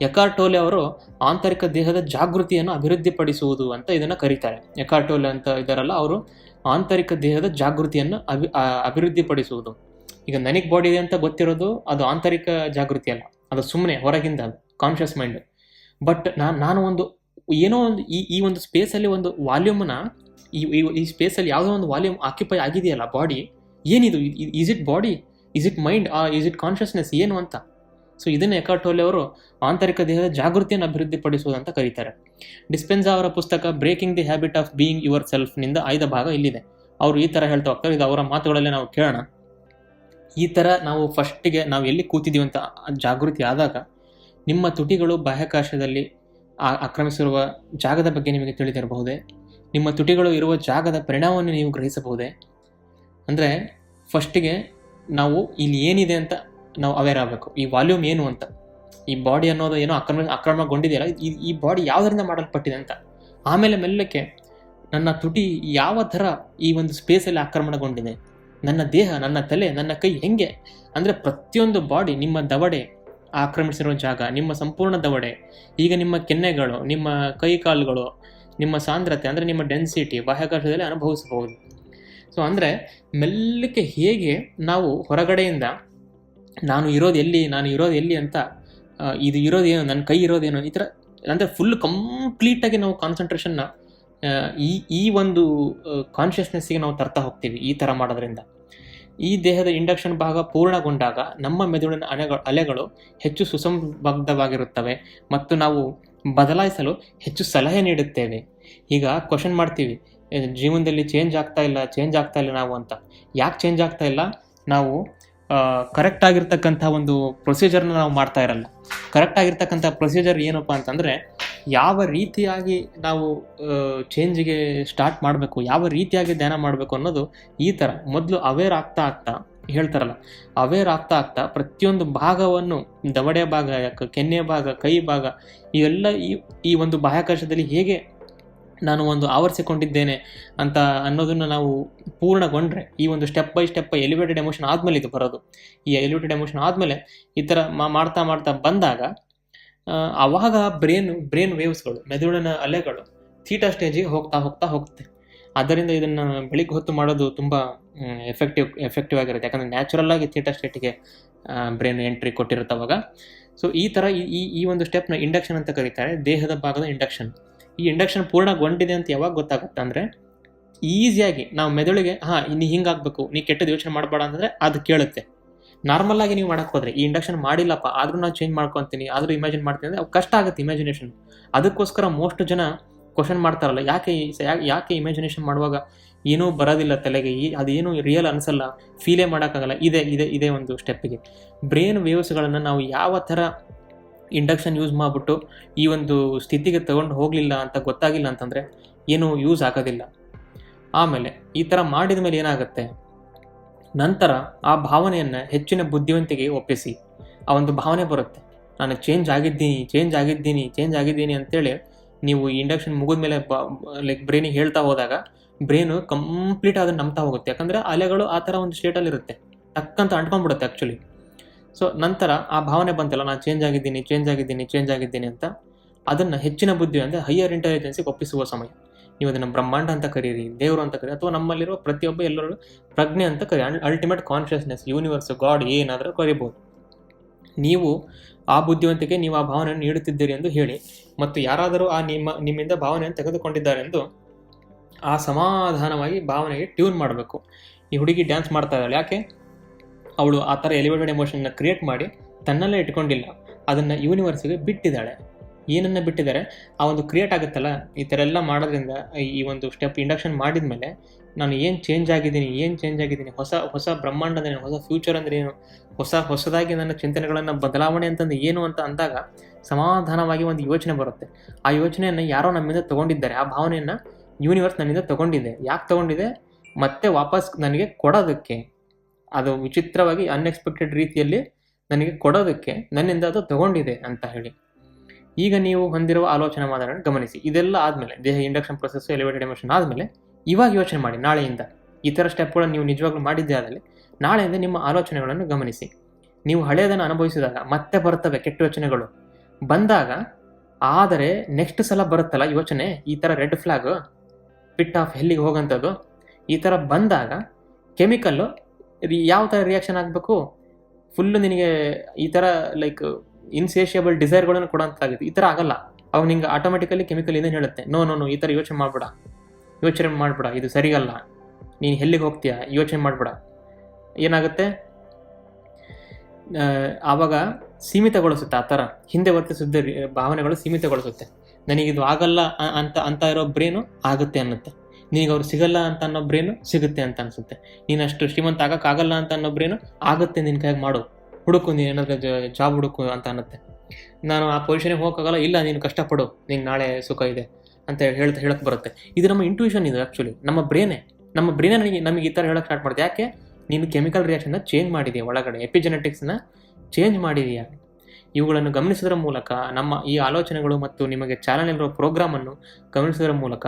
ಎಕಾರ್ಟೋಲೆ ಅವರು ಆಂತರಿಕ ದೇಹದ ಜಾಗೃತಿಯನ್ನು ಅಭಿವೃದ್ಧಿಪಡಿಸುವುದು ಅಂತ ಇದನ್ನು ಕರೀತಾರೆ. ಎಕಾರ್ಟೋಲೆ ಅಂತ ಇದ್ದಾರಲ್ಲ ಅವರು ಆಂತರಿಕ ದೇಹದ ಜಾಗೃತಿಯನ್ನು ಅಭಿ ಅಭಿವೃದ್ಧಿಪಡಿಸುವುದು. ಈಗ ನನಗೆ ಬಾಡಿ ಇದೆ ಅಂತ ಗೊತ್ತಿರೋದು ಅದು ಆಂತರಿಕ ಜಾಗೃತಿ ಅಲ್ಲ, ಅದು ಸುಮ್ಮನೆ ಹೊರಗಿಂದ ಅದು ಕಾನ್ಷಿಯಸ್ ಮೈಂಡ್ ಬಟ್ ನಾನು ನಾನು ಒಂದು ಏನೋ ಒಂದು ಈ ಈ ಒಂದು ಸ್ಪೇಸಲ್ಲಿ ಒಂದು ವಾಲ್ಯೂಮ್ನ ಈ, ಈ- ಸ್ಪೇಸಲ್ಲಿ ಯಾವುದೋ ಒಂದು ವಾಲ್ಯೂಮ್ ಆಕ್ಯುಪೈ ಆಗಿದೆಯಲ್ಲ ಬಾಡಿ ಏನಿದು is it body is it mind is it consciousness ಏನು ಅಂತ? ಸೊ ಇದನ್ನು ಎಕಾಟೋಲೆ ಅವರು ಆಂತರಿಕ ದೇಹದ ಜಾಗೃತಿಯನ್ನು ಅಭಿವೃದ್ಧಿಪಡಿಸುವುದಂತ ಕರೀತಾರೆ. ಡಿಸ್ಪೆನ್ಸಾ ಅವರ ಪುಸ್ತಕ breaking the habit of being your ಸೆಲ್ಫ್ನಿಂದ ಆಯ್ದ ಭಾಗ ಇಲ್ಲಿದೆ. ಅವರು ಈ ಥರ ಹೇಳ್ತಾ ಹೋಗ್ತಾರೆ ಇದು ಅವರ ಮಾತುಗಳಲ್ಲೇ ನಾವು ಕೇಳೋಣ. ಈ ಥರ ನಾವು ಫಸ್ಟಿಗೆ ನಾವು ಎಲ್ಲಿ ಕೂತಿದ್ದೀವಿ ಅಂತ ಜಾಗೃತಿ ಆದಾಗ ನಿಮ್ಮ ತುಟಿಗಳು ಬಾಹ್ಯಾಕಾಶದಲ್ಲಿ ಆಕ್ರಮಿಸಿರುವ ಜಾಗದ ಬಗ್ಗೆ ನಿಮಗೆ ತಿಳಿದಿರಬಹುದೇ? ನಿಮ್ಮ ತುಟಿಗಳು ಇರುವ ಜಾಗದ ಪರಿಣಾಮವನ್ನು ನೀವು ಗ್ರಹಿಸಬಹುದೇ? ಅಂದರೆ ಫಸ್ಟಿಗೆ ನಾವು ಇಲ್ಲಿ ಏನಿದೆ ಅಂತ ನಾವು ಅವೇರ್ ಆಗಬೇಕು. ಈ ವಾಲ್ಯೂಮ್ ಏನು ಅಂತ. ಈ ಬಾಡಿ ಅನ್ನೋದು ಏನೋ ಆಕ್ರಮ ಆಕ್ರಮಣಗೊಂಡಿದೆಯಲ್ಲ ಈ ಈ ಬಾಡಿ ಯಾವುದರಿಂದ ಮಾಡಲ್ಪಟ್ಟಿದೆ ಅಂತ. ಆಮೇಲೆ ಮೆಲ್ಲಕ್ಕೆ ನನ್ನ ತುಟಿ ಯಾವ ಥರ ಈ ಒಂದು ಸ್ಪೇಸಲ್ಲಿ ಆಕ್ರಮಣಗೊಂಡಿದೆ? ನನ್ನ ದೇಹ, ನನ್ನ ತಲೆ, ನನ್ನ ಕೈ ಹೆಂಗೆ? ಅಂದರೆ ಪ್ರತಿಯೊಂದು ಬಾಡಿ ನಿಮ್ಮ ದವಡೆ ಆಕ್ರಮಿಸಿರೋ ಜಾಗ, ನಿಮ್ಮ ಸಂಪೂರ್ಣ ದವಡೆ, ಈಗ ನಿಮ್ಮ ಕೆನ್ನೆಗಳು, ನಿಮ್ಮ ಕೈ ಕಾಲುಗಳು, ನಿಮ್ಮ ಸಾಂದ್ರತೆ, ಅಂದರೆ ನಿಮ್ಮ ಡೆನ್ಸಿಟಿ ಬಾಹ್ಯಾಕಾಶದಲ್ಲಿ ಅನುಭವಿಸಬಹುದು. ಸೊ ಅಂದರೆ ಮೆಲ್ಲಕ್ಕೆ ಹೇಗೆ ನಾವು ಹೊರಗಡೆಯಿಂದ ನಾನು ಇರೋದು ಎಲ್ಲಿ, ನಾನು ಇರೋದು ಎಲ್ಲಿ ಅಂತ ಇದು ಇರೋದೇನು ನನ್ನ ಕೈ ಇರೋದೇನು ಈ ಥರ ಅಂದರೆ ಫುಲ್ ಕಂಪ್ಲೀಟಾಗಿ ನಾವು ಕಾನ್ಸಂಟ್ರೇಷನ್ನ ಈ ಈ ಒಂದು ಕಾನ್ಷಿಯಸ್ನೆಸ್ಸಿಗೆ ನಾವು ತರ್ತಾ ಹೋಗ್ತೀವಿ ಈ ಥರ ಮಾಡೋದ್ರಿಂದ. ಈ ದೇಹದ ಇಂಡಕ್ಷನ್ ಭಾಗ ಪೂರ್ಣಗೊಂಡಾಗ ನಮ್ಮ ಮೆದುಳಿನ ಅಲೆಗಳು ಅಲೆಗಳು ಹೆಚ್ಚು ಸುಸಂಬದ್ಧವಾಗಿರುತ್ತವೆ ಮತ್ತು ನಾವು ಬದಲಾಯಿಸಲು ಹೆಚ್ಚು ಸಲಹೆ ನೀಡುತ್ತೇವೆ. ಈಗ ಕ್ವಶನ್ ಮಾಡ್ತೀವಿ ಜೀವನದಲ್ಲಿ ಚೇಂಜ್ ಆಗ್ತಾ ಇಲ್ಲ ಚೇಂಜ್ ಆಗ್ತಾ ಇಲ್ಲ ನಾವು ಅಂತ. ಯಾಕೆ ಚೇಂಜ್ ಆಗ್ತಾ ಇಲ್ಲ? ನಾವು ಕರೆಕ್ಟ್ ಆಗಿರ್ತಕ್ಕಂಥ ಒಂದು ಪ್ರೊಸೀಜರ್ನ ನಾವು ಮಾಡ್ತಾ ಇರಲ್ಲ. ಕರೆಕ್ಟ್ ಆಗಿರ್ತಕ್ಕಂಥ ಪ್ರೊಸೀಜರ್ ಏನಪ್ಪ ಅಂತಂದರೆ, ಯಾವ ರೀತಿಯಾಗಿ ನಾವು ಚೇಂಜಿಗೆ ಸ್ಟಾರ್ಟ್ ಮಾಡಬೇಕು, ಯಾವ ರೀತಿಯಾಗಿ ಧ್ಯಾನ ಮಾಡಬೇಕು ಅನ್ನೋದು ಈ ಥರ ಮೊದಲು ಅವೇರ್ ಆಗ್ತಾ ಆಗ್ತಾ ಹೇಳ್ತಾರಲ್ಲ ಅವೇರ್ ಆಗ್ತಾ ಆಗ್ತಾ ಪ್ರತಿಯೊಂದು ಭಾಗವನ್ನು, ದವಡೆ ಭಾಗ, ಕೆನ್ನೆ ಭಾಗ, ಕೈ ಭಾಗ, ಇವೆಲ್ಲ ಈ ಈ ಒಂದು ಬಾಹ್ಯಾಕಾಶದಲ್ಲಿ ಹೇಗೆ ನಾನು ಒಂದು ಆವರಿಸಿಕೊಂಡಿದ್ದೇನೆ ಅಂತ ಅನ್ನೋದನ್ನು ನಾವು ಪೂರ್ಣಗೊಂಡ್ರೆ ಈ ಒಂದು step by step elevated emotion ಆದಮೇಲೆ ಇದು ಬರೋದು. ಈ ಎಲಿವೇಟೆಡ್ ಎಮೋಷನ್ ಆದಮೇಲೆ ಈ ಥರ ಮಾಡ್ತಾ ಮಾಡ್ತಾ ಬಂದಾಗ ಆ, ಅವಾಗ ಬ್ರೇನ್ ಬ್ರೇನ್ ವೇವ್ಸ್ಗಳು ಮೆದುಳಿನ ಅಲೆಗಳು ಥೀಟಾ ಸ್ಟೇಜಿಗೆ ಹೋಗ್ತಾ ಹೋಗ್ತಾ ಹೋಗುತ್ತೆ. ಆದ್ದರಿಂದ ಇದನ್ನು ಬೆಳಿಗ್ಗೆ ಹೊತ್ತು ಮಾಡೋದು ತುಂಬ ಎಫೆಕ್ಟಿವ್ ಎಫೆಕ್ಟಿವ್ ಆಗಿರುತ್ತೆ. ಯಾಕಂದರೆ ನ್ಯಾಚುರಲ್ ಆಗಿ ಥೀಟಾ ಸ್ಟೇಟಿಗೆ ಬ್ರೇನ್ ಎಂಟ್ರಿ ಕೊಟ್ಟಿರುತ್ತೆ ಅವಾಗ. ಸೊ ಈ ಥರ ಈ- ಈ ಒಂದು ಸ್ಟೆಪ್ನ ಇಂಡಕ್ಷನ್ ಅಂತ ಕರೀತಾರೆ ದೇಹದ ಭಾಗದ ಇಂಡಕ್ಷನ್ ಈ ಇಂಡಕ್ಷನ್ ಪೂರ್ಣಗೊಂಡಿದೆ ಅಂತ ಯಾವಾಗ ಗೊತ್ತಾಗುತ್ತೆ ಅಂದರೆ ಈಸಿಯಾಗಿ ನಾವು ಮೆದುಳಿಗೆ, ಹಾಂ, ನೀ ಹಿಂಗಾಗಬೇಕು, ನೀ ಕೆಟ್ಟದ್ದು ಯೋಚನೆ ಮಾಡಬೇಡ ಅಂದರೆ ಅದು ಕೇಳುತ್ತೆ. ನಾರ್ಮಲ್ ಆಗಿ ನೀವು ಮಾಡಕ್ಕೆ ಹೋದ್ರೆ, ಈ ಇಂಡಕ್ಷನ್ ಮಾಡಿಲ್ಲಪ್ಪ, ಆದರೂ ನಾವು ಚೇಂಜ್ ಮಾಡ್ಕೊತೀನಿ, ಆದರೂ ಇಮ್ಯಾಜಿನ್ ಮಾಡ್ತೀನಿ ಅಂದರೆ ಕಷ್ಟ ಆಗುತ್ತೆ ಇಮ್ಯಾಜಿನೇಷನ್ ಅದಕ್ಕೋಸ್ಕರ ಮೋಸ್ಟ್ ಜನ ಕ್ವಶನ್ ಮಾಡ್ತಾರಲ್ಲ, ಯಾಕೆ ಯಾಕೆ ಇಮ್ಯಾಜಿನೇಷನ್ ಮಾಡುವಾಗ ಏನೂ ಬರೋದಿಲ್ಲ ತಲೆಗೆ, ಈ, ಅದೇನು ರಿಯಲ್ ಅನಿಸಲ್ಲ ಫೀಲೇ ಮಾಡೋಕ್ಕಾಗಲ್ಲ, ಇದೆ ಇದೆ, ಇದೇ ಒಂದು ಸ್ಟೆಪ್ಪಿಗೆ ಬ್ರೈನ್ ವೇವ್ಸ್ಗಳನ್ನು ನಾವು ಯಾವ ಥರ ಇಂಡಕ್ಷನ್ ಯೂಸ್ ಮಾಡಿಬಿಟ್ಟು ಈ ಒಂದು ಸ್ಥಿತಿಗೆ ತಗೊಂಡು ಹೋಗಲಿಲ್ಲ ಅಂತ ಗೊತ್ತಾಗಿಲ್ಲ ಅಂತಂದರೆ ಏನೂ ಯೂಸ್ ಆಗೋದಿಲ್ಲ. ಆಮೇಲೆ ಈ ಥರ ಮಾಡಿದ ಮೇಲೆ ಏನಾಗುತ್ತೆ? ನಂತರ ಆ ಭಾವನೆಯನ್ನು ಹೆಚ್ಚಿನ ಬುದ್ಧಿವಂತಿಗೆ ಒಪ್ಪಿಸಿ. ಆ ಒಂದು ಭಾವನೆ ಬರುತ್ತೆ. ನಾನು ಚೇಂಜ್ ಆಗಿದ್ದೀನಿ ಚೇಂಜ್ ಆಗಿದ್ದೀನಿ ಚೇಂಜ್ ಆಗಿದ್ದೀನಿ ಅಂತೇಳಿ ನೀವು ಇಂಡಕ್ಷನ್ ಮುಗಿದ ಮೇಲೆ ಲೈಕ್ ಬ್ರೈನಿಗೆ ಹೇಳ್ತಾ ಹೋದಾಗ ಬ್ರೈನು ಕಂಪ್ಲೀಟ್ ಅದನ್ನು ನಂಬ್ತಾ ಹೋಗುತ್ತೆ. ಯಾಕಂದರೆ ಅಲೆಗಳು ಆ ಥರ ಒಂದು ಸ್ಟೇಟಲ್ಲಿರುತ್ತೆ ಟಕ್ಕಂತ ಅಂಟ್ಕೊಂಡ್ಬಿಡುತ್ತೆ ಆ್ಯಕ್ಚುಲಿ ಸೊ ನಂತರ ಆ ಭಾವನೆ ಬಂತಲ್ಲ ನಾನು ಚೇಂಜ್ ಆಗಿದ್ದೀನಿ ಚೇಂಜ್ ಆಗಿದ್ದೀನಿ ಚೇಂಜ್ ಆಗಿದ್ದೀನಿ ಅಂತ, ಅದನ್ನು ಹೆಚ್ಚಿನ ಬುದ್ಧಿ ಅಂದರೆ ಹೈಯರ್ ಇಂಟೆಲಿಜೆನ್ಸಿಗೆ ಒಪ್ಪಿಸುವ ಸಮಯ. ನೀವು ಅದನ್ನು ಬ್ರಹ್ಮಾಂಡ ಅಂತ ಕರೀರಿ, ದೇವರು ಅಂತ ಕರೀರಿ, ಅಥವಾ ನಮ್ಮಲ್ಲಿರುವ ಪ್ರತಿಯೊಬ್ಬ ಎಲ್ಲರೂ ಪ್ರಜ್ಞೆ ಅಂತ ಕರಿ ಅಲ್ಟಿಮೇಟ್ ಕಾನ್ಷಿಯಸ್ನೆಸ್ ಯೂನಿವರ್ಸ್ ಗಾಡ್ ಏನಾದರೂ ಕರಿಬೋದು. ನೀವು ಆ ಬುದ್ಧಿವಂತಿಕೆ, ನೀವು ಆ ಭಾವನೆಯನ್ನು ನೀಡುತ್ತಿದ್ದೀರಿ ಎಂದು ಹೇಳಿ, ಮತ್ತು ಯಾರಾದರೂ ಆ ನಿಮ್ಮ, ನಿಮ್ಮಿಂದ ಭಾವನೆಯನ್ನು ತೆಗೆದುಕೊಂಡಿದ್ದಾರೆ ಎಂದು ಆ ಸಮಾಧಾನವಾಗಿ ಭಾವನೆಗೆ ಟ್ಯೂನ್ ಮಾಡಬೇಕು. ಈ ಹುಡುಗಿ ಡ್ಯಾನ್ಸ್ ಮಾಡ್ತಾ ಇದ್ದಾಳೆ. ಯಾಕೆ? ಅವಳು ಆ ಥರ ಎಲಿವೇಟೆಡ್ ಎಮೋಷನ್ನ ಕ್ರಿಯೇಟ್ ಮಾಡಿ ತನ್ನಲ್ಲೇ ಇಟ್ಕೊಂಡಿಲ್ಲ. ಅದನ್ನು ಯೂನಿವರ್ಸಿಗೆ ಬಿಟ್ಟಿದ್ದಾಳೆ. ಏನನ್ನು ಬಿಟ್ಟಿದ್ದಾರೆ? ಆ ಒಂದು ಕ್ರಿಯೇಟ್ ಆಗುತ್ತಲ್ಲ, ಈ ಥರ ಎಲ್ಲ ಮಾಡೋದ್ರಿಂದ ಈ ಒಂದು ಸ್ಟೆಪ್ ಇಂಡಕ್ಷನ್ ಮಾಡಿದ ಮೇಲೆ ನಾನು ಏನು ಚೇಂಜ್ ಆಗಿದ್ದೀನಿ, ಏನು ಚೇಂಜ್ ಆಗಿದ್ದೀನಿ, ಹೊಸ ಹೊಸ ಬ್ರಹ್ಮಾಂಡ ಅಂದ್ರೆ ಹೊಸ ಫ್ಯೂಚರ್ ಅಂದ್ರೆ ಏನು, ಹೊಸ, ಹೊಸದಾಗಿ ನನ್ನ ಚಿಂತನೆಗಳನ್ನು ಬದಲಾವಣೆ ಅಂತಂದು ಏನು ಅಂತ ಅಂದಾಗ ಸಮಾಧಾನವಾಗಿ ಒಂದು ಯೋಚನೆ ಬರುತ್ತೆ. ಆ ಯೋಚನೆಯನ್ನು ಯಾರೋ ನಮ್ಮಿಂದ ತಗೊಂಡಿದ್ದಾರೆ, ಆ ಭಾವನೆಯನ್ನು ಯೂನಿವರ್ಸ್ ನನ್ನಿಂದ ತಗೊಂಡಿದೆ. ಯಾಕೆ ತಗೊಂಡಿದೆ? ಮತ್ತೆ ವಾಪಸ್ ನನಗೆ ಕೊಡೋದಕ್ಕೆ. ಅದು ವಿಚಿತ್ರವಾಗಿ ಅನ್ಎಕ್ಸ್ಪೆಕ್ಟೆಡ್ ರೀತಿಯಲ್ಲಿ ನನಗೆ ಕೊಡೋದಕ್ಕೆ ನನ್ನಿಂದ ಅದು ತಗೊಂಡಿದೆ ಅಂತ ಹೇಳಿ. ಈಗ ನೀವು ಹೊಂದಿರುವ ಆಲೋಚನೆ ಮಾದರಿಯನ್ನು ಗಮನಿಸಿ. ಇದೆಲ್ಲ ಆದಮೇಲೆ, ದೇಹ ಇಂಡಕ್ಷನ್ ಪ್ರೊಸೆಸ್ ಎಲಿವೇಟೆಡ್ ಎಮೋಷನ್ ಆದಮೇಲೆ ಇವಾಗ ಯೋಚನೆ ಮಾಡಿ, ನಾಳೆಯಿಂದ. ಈ ಥರ ಸ್ಟೆಪ್ಗಳನ್ನು ನೀವು ನಿಜವಾಗ್ಲೂ ಮಾಡಿದ್ದೇ ಆದಲ್ಲಿ ನಾಳೆಯಿಂದ ನಿಮ್ಮ ಆಲೋಚನೆಗಳನ್ನು ಗಮನಿಸಿ. ನೀವು ಹಳೆಯದನ್ನು ಅನುಭವಿಸಿದಾಗ ಮತ್ತೆ ಬರುತ್ತವೆ ಕೆಟ್ಟ ಯೋಚನೆಗಳು. ಬಂದಾಗ, ಆದರೆ ನೆಕ್ಸ್ಟ್ ಸಲ ಬರುತ್ತಲ್ಲ ಯೋಚನೆ, ಈ ಥರ ರೆಡ್ ಫ್ಲಾಗ್ ಪಿಟ್ ಆಫ್ ಹೆಲ್ಲಿಗೆ ಹೋಗೋಂಥದ್ದು, ಈ ಥರ ಬಂದಾಗ ಕೆಮಿಕಲ್ಲು ಯಾವ ಥರ ರಿಯಾಕ್ಷನ್ ಆಗಬೇಕು? ಫುಲ್ಲು ನಿನಗೆ ಈ ಥರ ಲೈಕ್ ಇನ್ಸೇಷಿಯಬಲ್ ಡಿಸೈರ್ಗಳನ್ನು ಕೊಡೋಂತಾಗಿದೆ ಈ ಥರ ಆಗಲ್ಲ. ಅವಾಗ ನಿಂಗೆ ಆಟೋಮೆಟಿಕಲಿ ಕೆಮಿಕಲ್ ಇಂದ ಹೇಳುತ್ತೆ. ನೋ ನೋ ನೋ ಈ ಥರ ಯೋಚನೆ ಮಾಡಬೇಡ. ಯೋಚನೆ ಮಾಡಬೇಡ. ಇದು ಸರಿಯಲ್ಲ ನೀನು ಎಲ್ಲಿಗೆ ಹೋಗ್ತೀಯ? ಯೋಚನೆ ಮಾಡಬೇಡ. ಏನಾಗುತ್ತೆ? ಆವಾಗ ಸೀಮಿತಗೊಳಿಸುತ್ತೆ ಆ ಥರ ಹಿಂದೆ ವರ್ತಿಸಿದ್ದ ರೀ- ಭಾವನೆಗಳು ಸೀಮಿತಗೊಳಿಸುತ್ತೆ. ನನಗಿದು ಆಗಲ್ಲ ಅಂತ ಅಂತ ಇರೋ ಬ್ರೇನು ಆಗುತ್ತೆ ಅನ್ನುತ್ತೆ. ನಿನಗೆ ಅವ್ರು ಸಿಗಲ್ಲ ಅಂತ ಅನ್ನೋ ಬ್ರೇನು ಸಿಗುತ್ತೆ ಅಂತ ಅನಿಸುತ್ತೆ. ನೀನು ಅಷ್ಟು ಶ್ರೀಮಂತ ಆಗಕ್ಕಾಗಲ್ಲ ಅಂತ ಅನ್ನೋ ಬ್ರೇನು ಆಗುತ್ತೆ ನಿನ್ನ ಮಾಡು. ಹುಡುಕು, ನೀನು ಏನಾದರೂ ಜಾಬ್ ಹುಡುಕು ಅಂತ ಅನ್ನತ್ತೆ. ನಾನು ಆ ಪೊಸಿಷನ್ಗೆ ಹೋಗೋಕ್ಕಾಗಲ್ಲ, ಇಲ್ಲ ನೀನು ಕಷ್ಟಪಡು, ನಿಂಗೆ ನಾಳೆ ಸುಖ ಇದೆ ಅಂತ ಹೇಳ್ತಾ ಹೇಳಕ್ಕೆ ಬರುತ್ತೆ. ಇದು ನಮ್ಮ ಇಂಟ್ಯೂಷನ್ ಇದು ಆ್ಯಕ್ಚುಲಿ ನಮ್ಮ ಬ್ರೇನೇ ನಮ್ಮ ಬ್ರೇನೇ ನನಗೆ, ನಮಗೆ ಈ ಥರ ಹೇಳಕ್ ಸ್ಟಾರ್ಟ್ ಮಾಡುತ್ತೆ ಯಾಕೆ? ನೀನು ಕೆಮಿಕಲ್ ರಿಯಾಕ್ಷನ್ನ ಚೇಂಜ್ ಮಾಡಿದೀಯ ಒಳಗಡೆ ಎಪಿಜೆನೆಟಿಕ್ಸ್ನ ಚೇಂಜ್ ಮಾಡಿದೀಯ. ಇವುಗಳನ್ನು ಗಮನಿಸೋದ್ರ ಮೂಲಕ, ನಮ್ಮ ಈ ಆಲೋಚನೆಗಳು ಮತ್ತು ನಿಮಗೆ ಚಾಲನೆ ಇರುವ ಪ್ರೋಗ್ರಾಮನ್ನು ಗಮನಿಸೋದ್ರ ಮೂಲಕ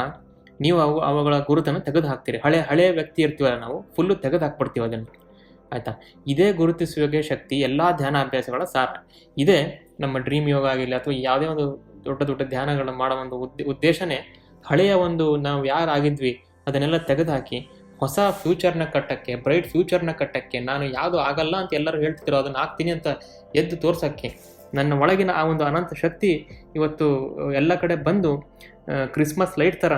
ನೀವು ಅವು, ಅವುಗಳ ಗುರುತನ್ನು ತೆಗೆದು ಹಾಕ್ತೀರಿ ಹಳೆ ಹಳೆ ವ್ಯಕ್ತಿ ಇರ್ತೀವಲ್ಲ ನಾವು ಫುಲ್ಲು ತೆಗೆದು ಹಾಕ್ಬಿಡ್ತೀವಿ ಅದನ್ನು. ಆಯಿತಾ? ಇದೇ ಗುರುತಿಸುವಿಕೆ ಶಕ್ತಿ, ಎಲ್ಲ ಧ್ಯಾನ ಅಭ್ಯಾಸಗಳ ಸಾರ. ಇದೇ ನಮ್ಮ ಡ್ರೀಮ್ ಯೋಗ ಆಗಿಲ್ಲ ಅಥವಾ ಯಾವುದೇ ಒಂದು ದೊಡ್ಡ ದೊಡ್ಡ ಧ್ಯಾನಗಳನ್ನು ಮಾಡೋ ಒಂದು ಉದ್ದೇ, ಉದ್ದೇಶನೇ ಹಳೆಯ ಒಂದು ನಾವು ಯಾರಾಗಿದ್ವಿ, ಅದನ್ನೆಲ್ಲ ತೆಗೆದುಹಾಕಿ ಹೊಸ ಫ್ಯೂಚರ್ನ ಕಟ್ಟಕ್ಕೆ ಬ್ರೈಟ್ ಫ್ಯೂಚರ್ನ ಕಟ್ಟಕ್ಕೆ ನಾನು ಯಾವುದು ಆಗಲ್ಲ ಅಂತ ಎಲ್ಲರೂ ಹೇಳ್ತಿದ್ರು, ಅದನ್ನು ಆಗ್ತೀನಿ ಅಂತ ಎದ್ದು ತೋರ್ಸೋಕ್ಕೆ ನನ್ನ ಒಳಗಿನ ಆ ಒಂದು ಅನಂತ ಶಕ್ತಿ ಇವತ್ತು ಎಲ್ಲ ಕಡೆ ಬಂದು ಕ್ರಿಸ್ಮಸ್ ಲೈಟ್ ಥರ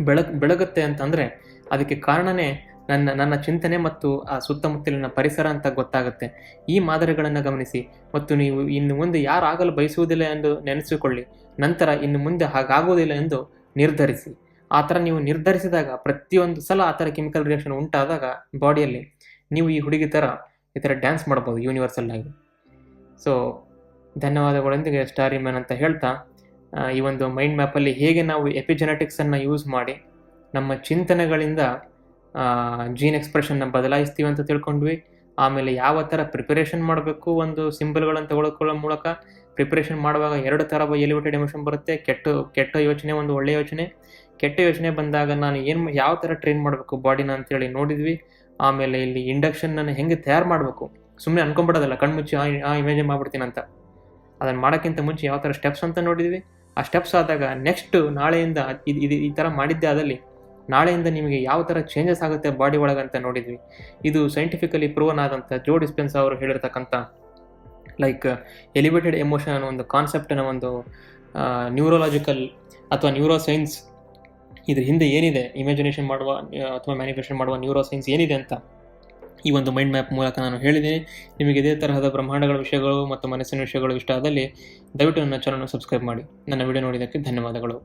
ಬೆಳಗ್, ಬೆಳಗುತ್ತೆ ಅಂತಂದರೆ ಅದಕ್ಕೆ ಕಾರಣನೇ ನನ್ನ ನನ್ನ ಚಿಂತನೆ ಮತ್ತು ಆ ಸುತ್ತಮುತ್ತಲಿನ ಪರಿಸರ ಅಂತ ಗೊತ್ತಾಗುತ್ತೆ. ಈ ಮಾದರಿಗಳನ್ನು ಗಮನಿಸಿ ಮತ್ತು ನೀವು ಇನ್ನು ಮುಂದೆ ಯಾರು ಆಗಲು ಬಯಸುವುದಿಲ್ಲ ಎಂದು ನೆನೆಸಿಕೊಳ್ಳಿ. ನಂತರ ಇನ್ನು ಮುಂದೆ ಹಾಗಾಗುವುದಿಲ್ಲ ಎಂದು ನಿರ್ಧರಿಸಿ. ಆ ಥರ ನೀವು ನಿರ್ಧರಿಸಿದಾಗ ಪ್ರತಿಯೊಂದು ಸಲ ಆ ಥರ ಕೆಮಿಕಲ್ ರಿಯಾಕ್ಷನ್ ಉಂಟಾದಾಗ ಬಾಡಿಯಲ್ಲಿ ನೀವು ಈ ಹುಡುಗಿ ಥರ ಈ ಥರ ಡ್ಯಾನ್ಸ್ ಮಾಡ್ಬೋದು ಯೂನಿವರ್ಸಲ್ ಆಗಿ ಸೊ, ಧನ್ಯವಾದಗಳೊಂದಿಗೆ ಸ್ಟಾರಿ ಮ್ಯಾನ್ ಅಂತ ಹೇಳ್ತಾ ಈ ಒಂದು ಮೈಂಡ್ ಮ್ಯಾಪಲ್ಲಿ ಹೇಗೆ ನಾವು ಎಪಿಜೆನೆಟಿಕ್ಸನ್ನು ಯೂಸ್ ಮಾಡಿ ನಮ್ಮ ಚಿಂತನೆಗಳಿಂದ ಜೀನ್ ಎಕ್ಸ್ಪ್ರೆಷನ್ನ ಬದಲಾಯಿಸ್ತೀವಿ ಅಂತ ತಿಳ್ಕೊಂಡ್ವಿ. ಆಮೇಲೆ ಯಾವ ಥರ ಪ್ರಿಪರೇಷನ್ ಮಾಡಬೇಕು ಒಂದು ಸಿಂಬಲ್ಗಳನ್ನು ತೊಗೊಳ್ಕೊಳ್ಳೋ ಮೂಲಕ ಪ್ರಿಪ್ರೇಷನ್ ಮಾಡುವಾಗ ಎರಡು ಥರ ಎಲಿವೇಟೆಡ್ ಎಮೋಷನ್ ಬರುತ್ತೆ. ಕೆಟ್ಟ ಕೆಟ್ಟ ಯೋಚನೆ ಒಂದು ಒಳ್ಳೆಯ ಯೋಚನೆ. ಕೆಟ್ಟ ಯೋಚನೆ ಬಂದಾಗ ನಾನು ಏನು ಯಾವ ಥರ ಟ್ರೈನ್ ಮಾಡಬೇಕು ಬಾಡಿನ ಅಂತೇಳಿ ನೋಡಿದ್ವಿ. ಆಮೇಲೆ ಇಲ್ಲಿ ಇಂಡಕ್ಷನ್ನನ್ನು ಹೆಂಗೆ ತಯಾರು ಮಾಡಬೇಕು? ಸುಮ್ಮನೆ ಅನ್ಕೊಂಬಿಡೋದಲ್ಲ ಕಣ್ಮುಚ್ಚಿ, ಆ ಇಮೇಜ್ ಮಾಡ್ಬಿಡ್ತೀನಿ ಅಂತ ಅದನ್ನು ಮಾಡೋಕ್ಕಿಂತ ಮುಂಚೆ ಯಾವ ಥರ ಸ್ಟೆಪ್ಸ್ ಅಂತ ನೋಡಿದ್ವಿ. ಆ ಸ್ಟೆಪ್ಸ್ ಆದಾಗ ನೆಕ್ಸ್ಟ್ ನಾಳೆಯಿಂದ ಇದು ಇದು ಈ ಥರ ಮಾಡಿದ್ದೆ ಆದಲ್ಲಿ ನಾಳೆಯಿಂದ ನಿಮಗೆ ಯಾವ ಥರ ಚೇಂಜಸ್ ಆಗುತ್ತೆ ಬಾಡಿ ಒಳಗಂತ ನೋಡಿದ್ವಿ. ಇದು ಸೈಂಟಿಫಿಕಲಿ ಪ್ರೂವನ್ ಆದಂಥ ಜೋ ಡಿಸ್ಪೆನ್ಸ್ ಅವರು ಹೇಳಿರ್ತಕ್ಕಂಥ ಲೈಕ್ ಎಲಿವೇಟೆಡ್ ಎಮೋಷನ್ ಅನ್ನೋ ಒಂದು ಕಾನ್ಸೆಪ್ಟನ್ನ ಒಂದು ನ್ಯೂರೋಲಾಜಿಕಲ್ ಅಥವಾ ನ್ಯೂರೋ ಸೈನ್ಸ್ ಇದ್ರ ಹಿಂದೆ ಏನಿದೆ? ಇಮ್ಯಾಜಿನೇಷನ್ ಮಾಡುವ, ಅಥವಾ ಮ್ಯಾನಿಫೆಸ್ಟೇಷನ್ ಮಾಡುವ ನ್ಯೂರೋ ಸೈನ್ಸ್ ಏನಿದೆ ಅಂತ. ಈ ಒಂದು ಮೈಂಡ್ ಮ್ಯಾಪ್ ಮೂಲಕ ನಾನು ಹೇಳಿದ್ದೀನಿ. ನಿಮಗೆ ಇದೇ ತರಹದ ಬ್ರಹ್ಮಾಂಡಗಳ ವಿಷಯಗಳು ಮತ್ತು ಮನಸ್ಸಿನ ವಿಷಯಗಳು ಇಷ್ಟ ಆದಲ್ಲಿ ದಯವಿಟ್ಟು ನನ್ನ ಚಾನಲ್ನ ಸಬ್ಸ್ಕ್ರೈಬ್ ಮಾಡಿ. ನನ್ನ ವಿಡಿಯೋ ನೋಡಿದ್ದಕ್ಕೆ ಧನ್ಯವಾದಗಳು.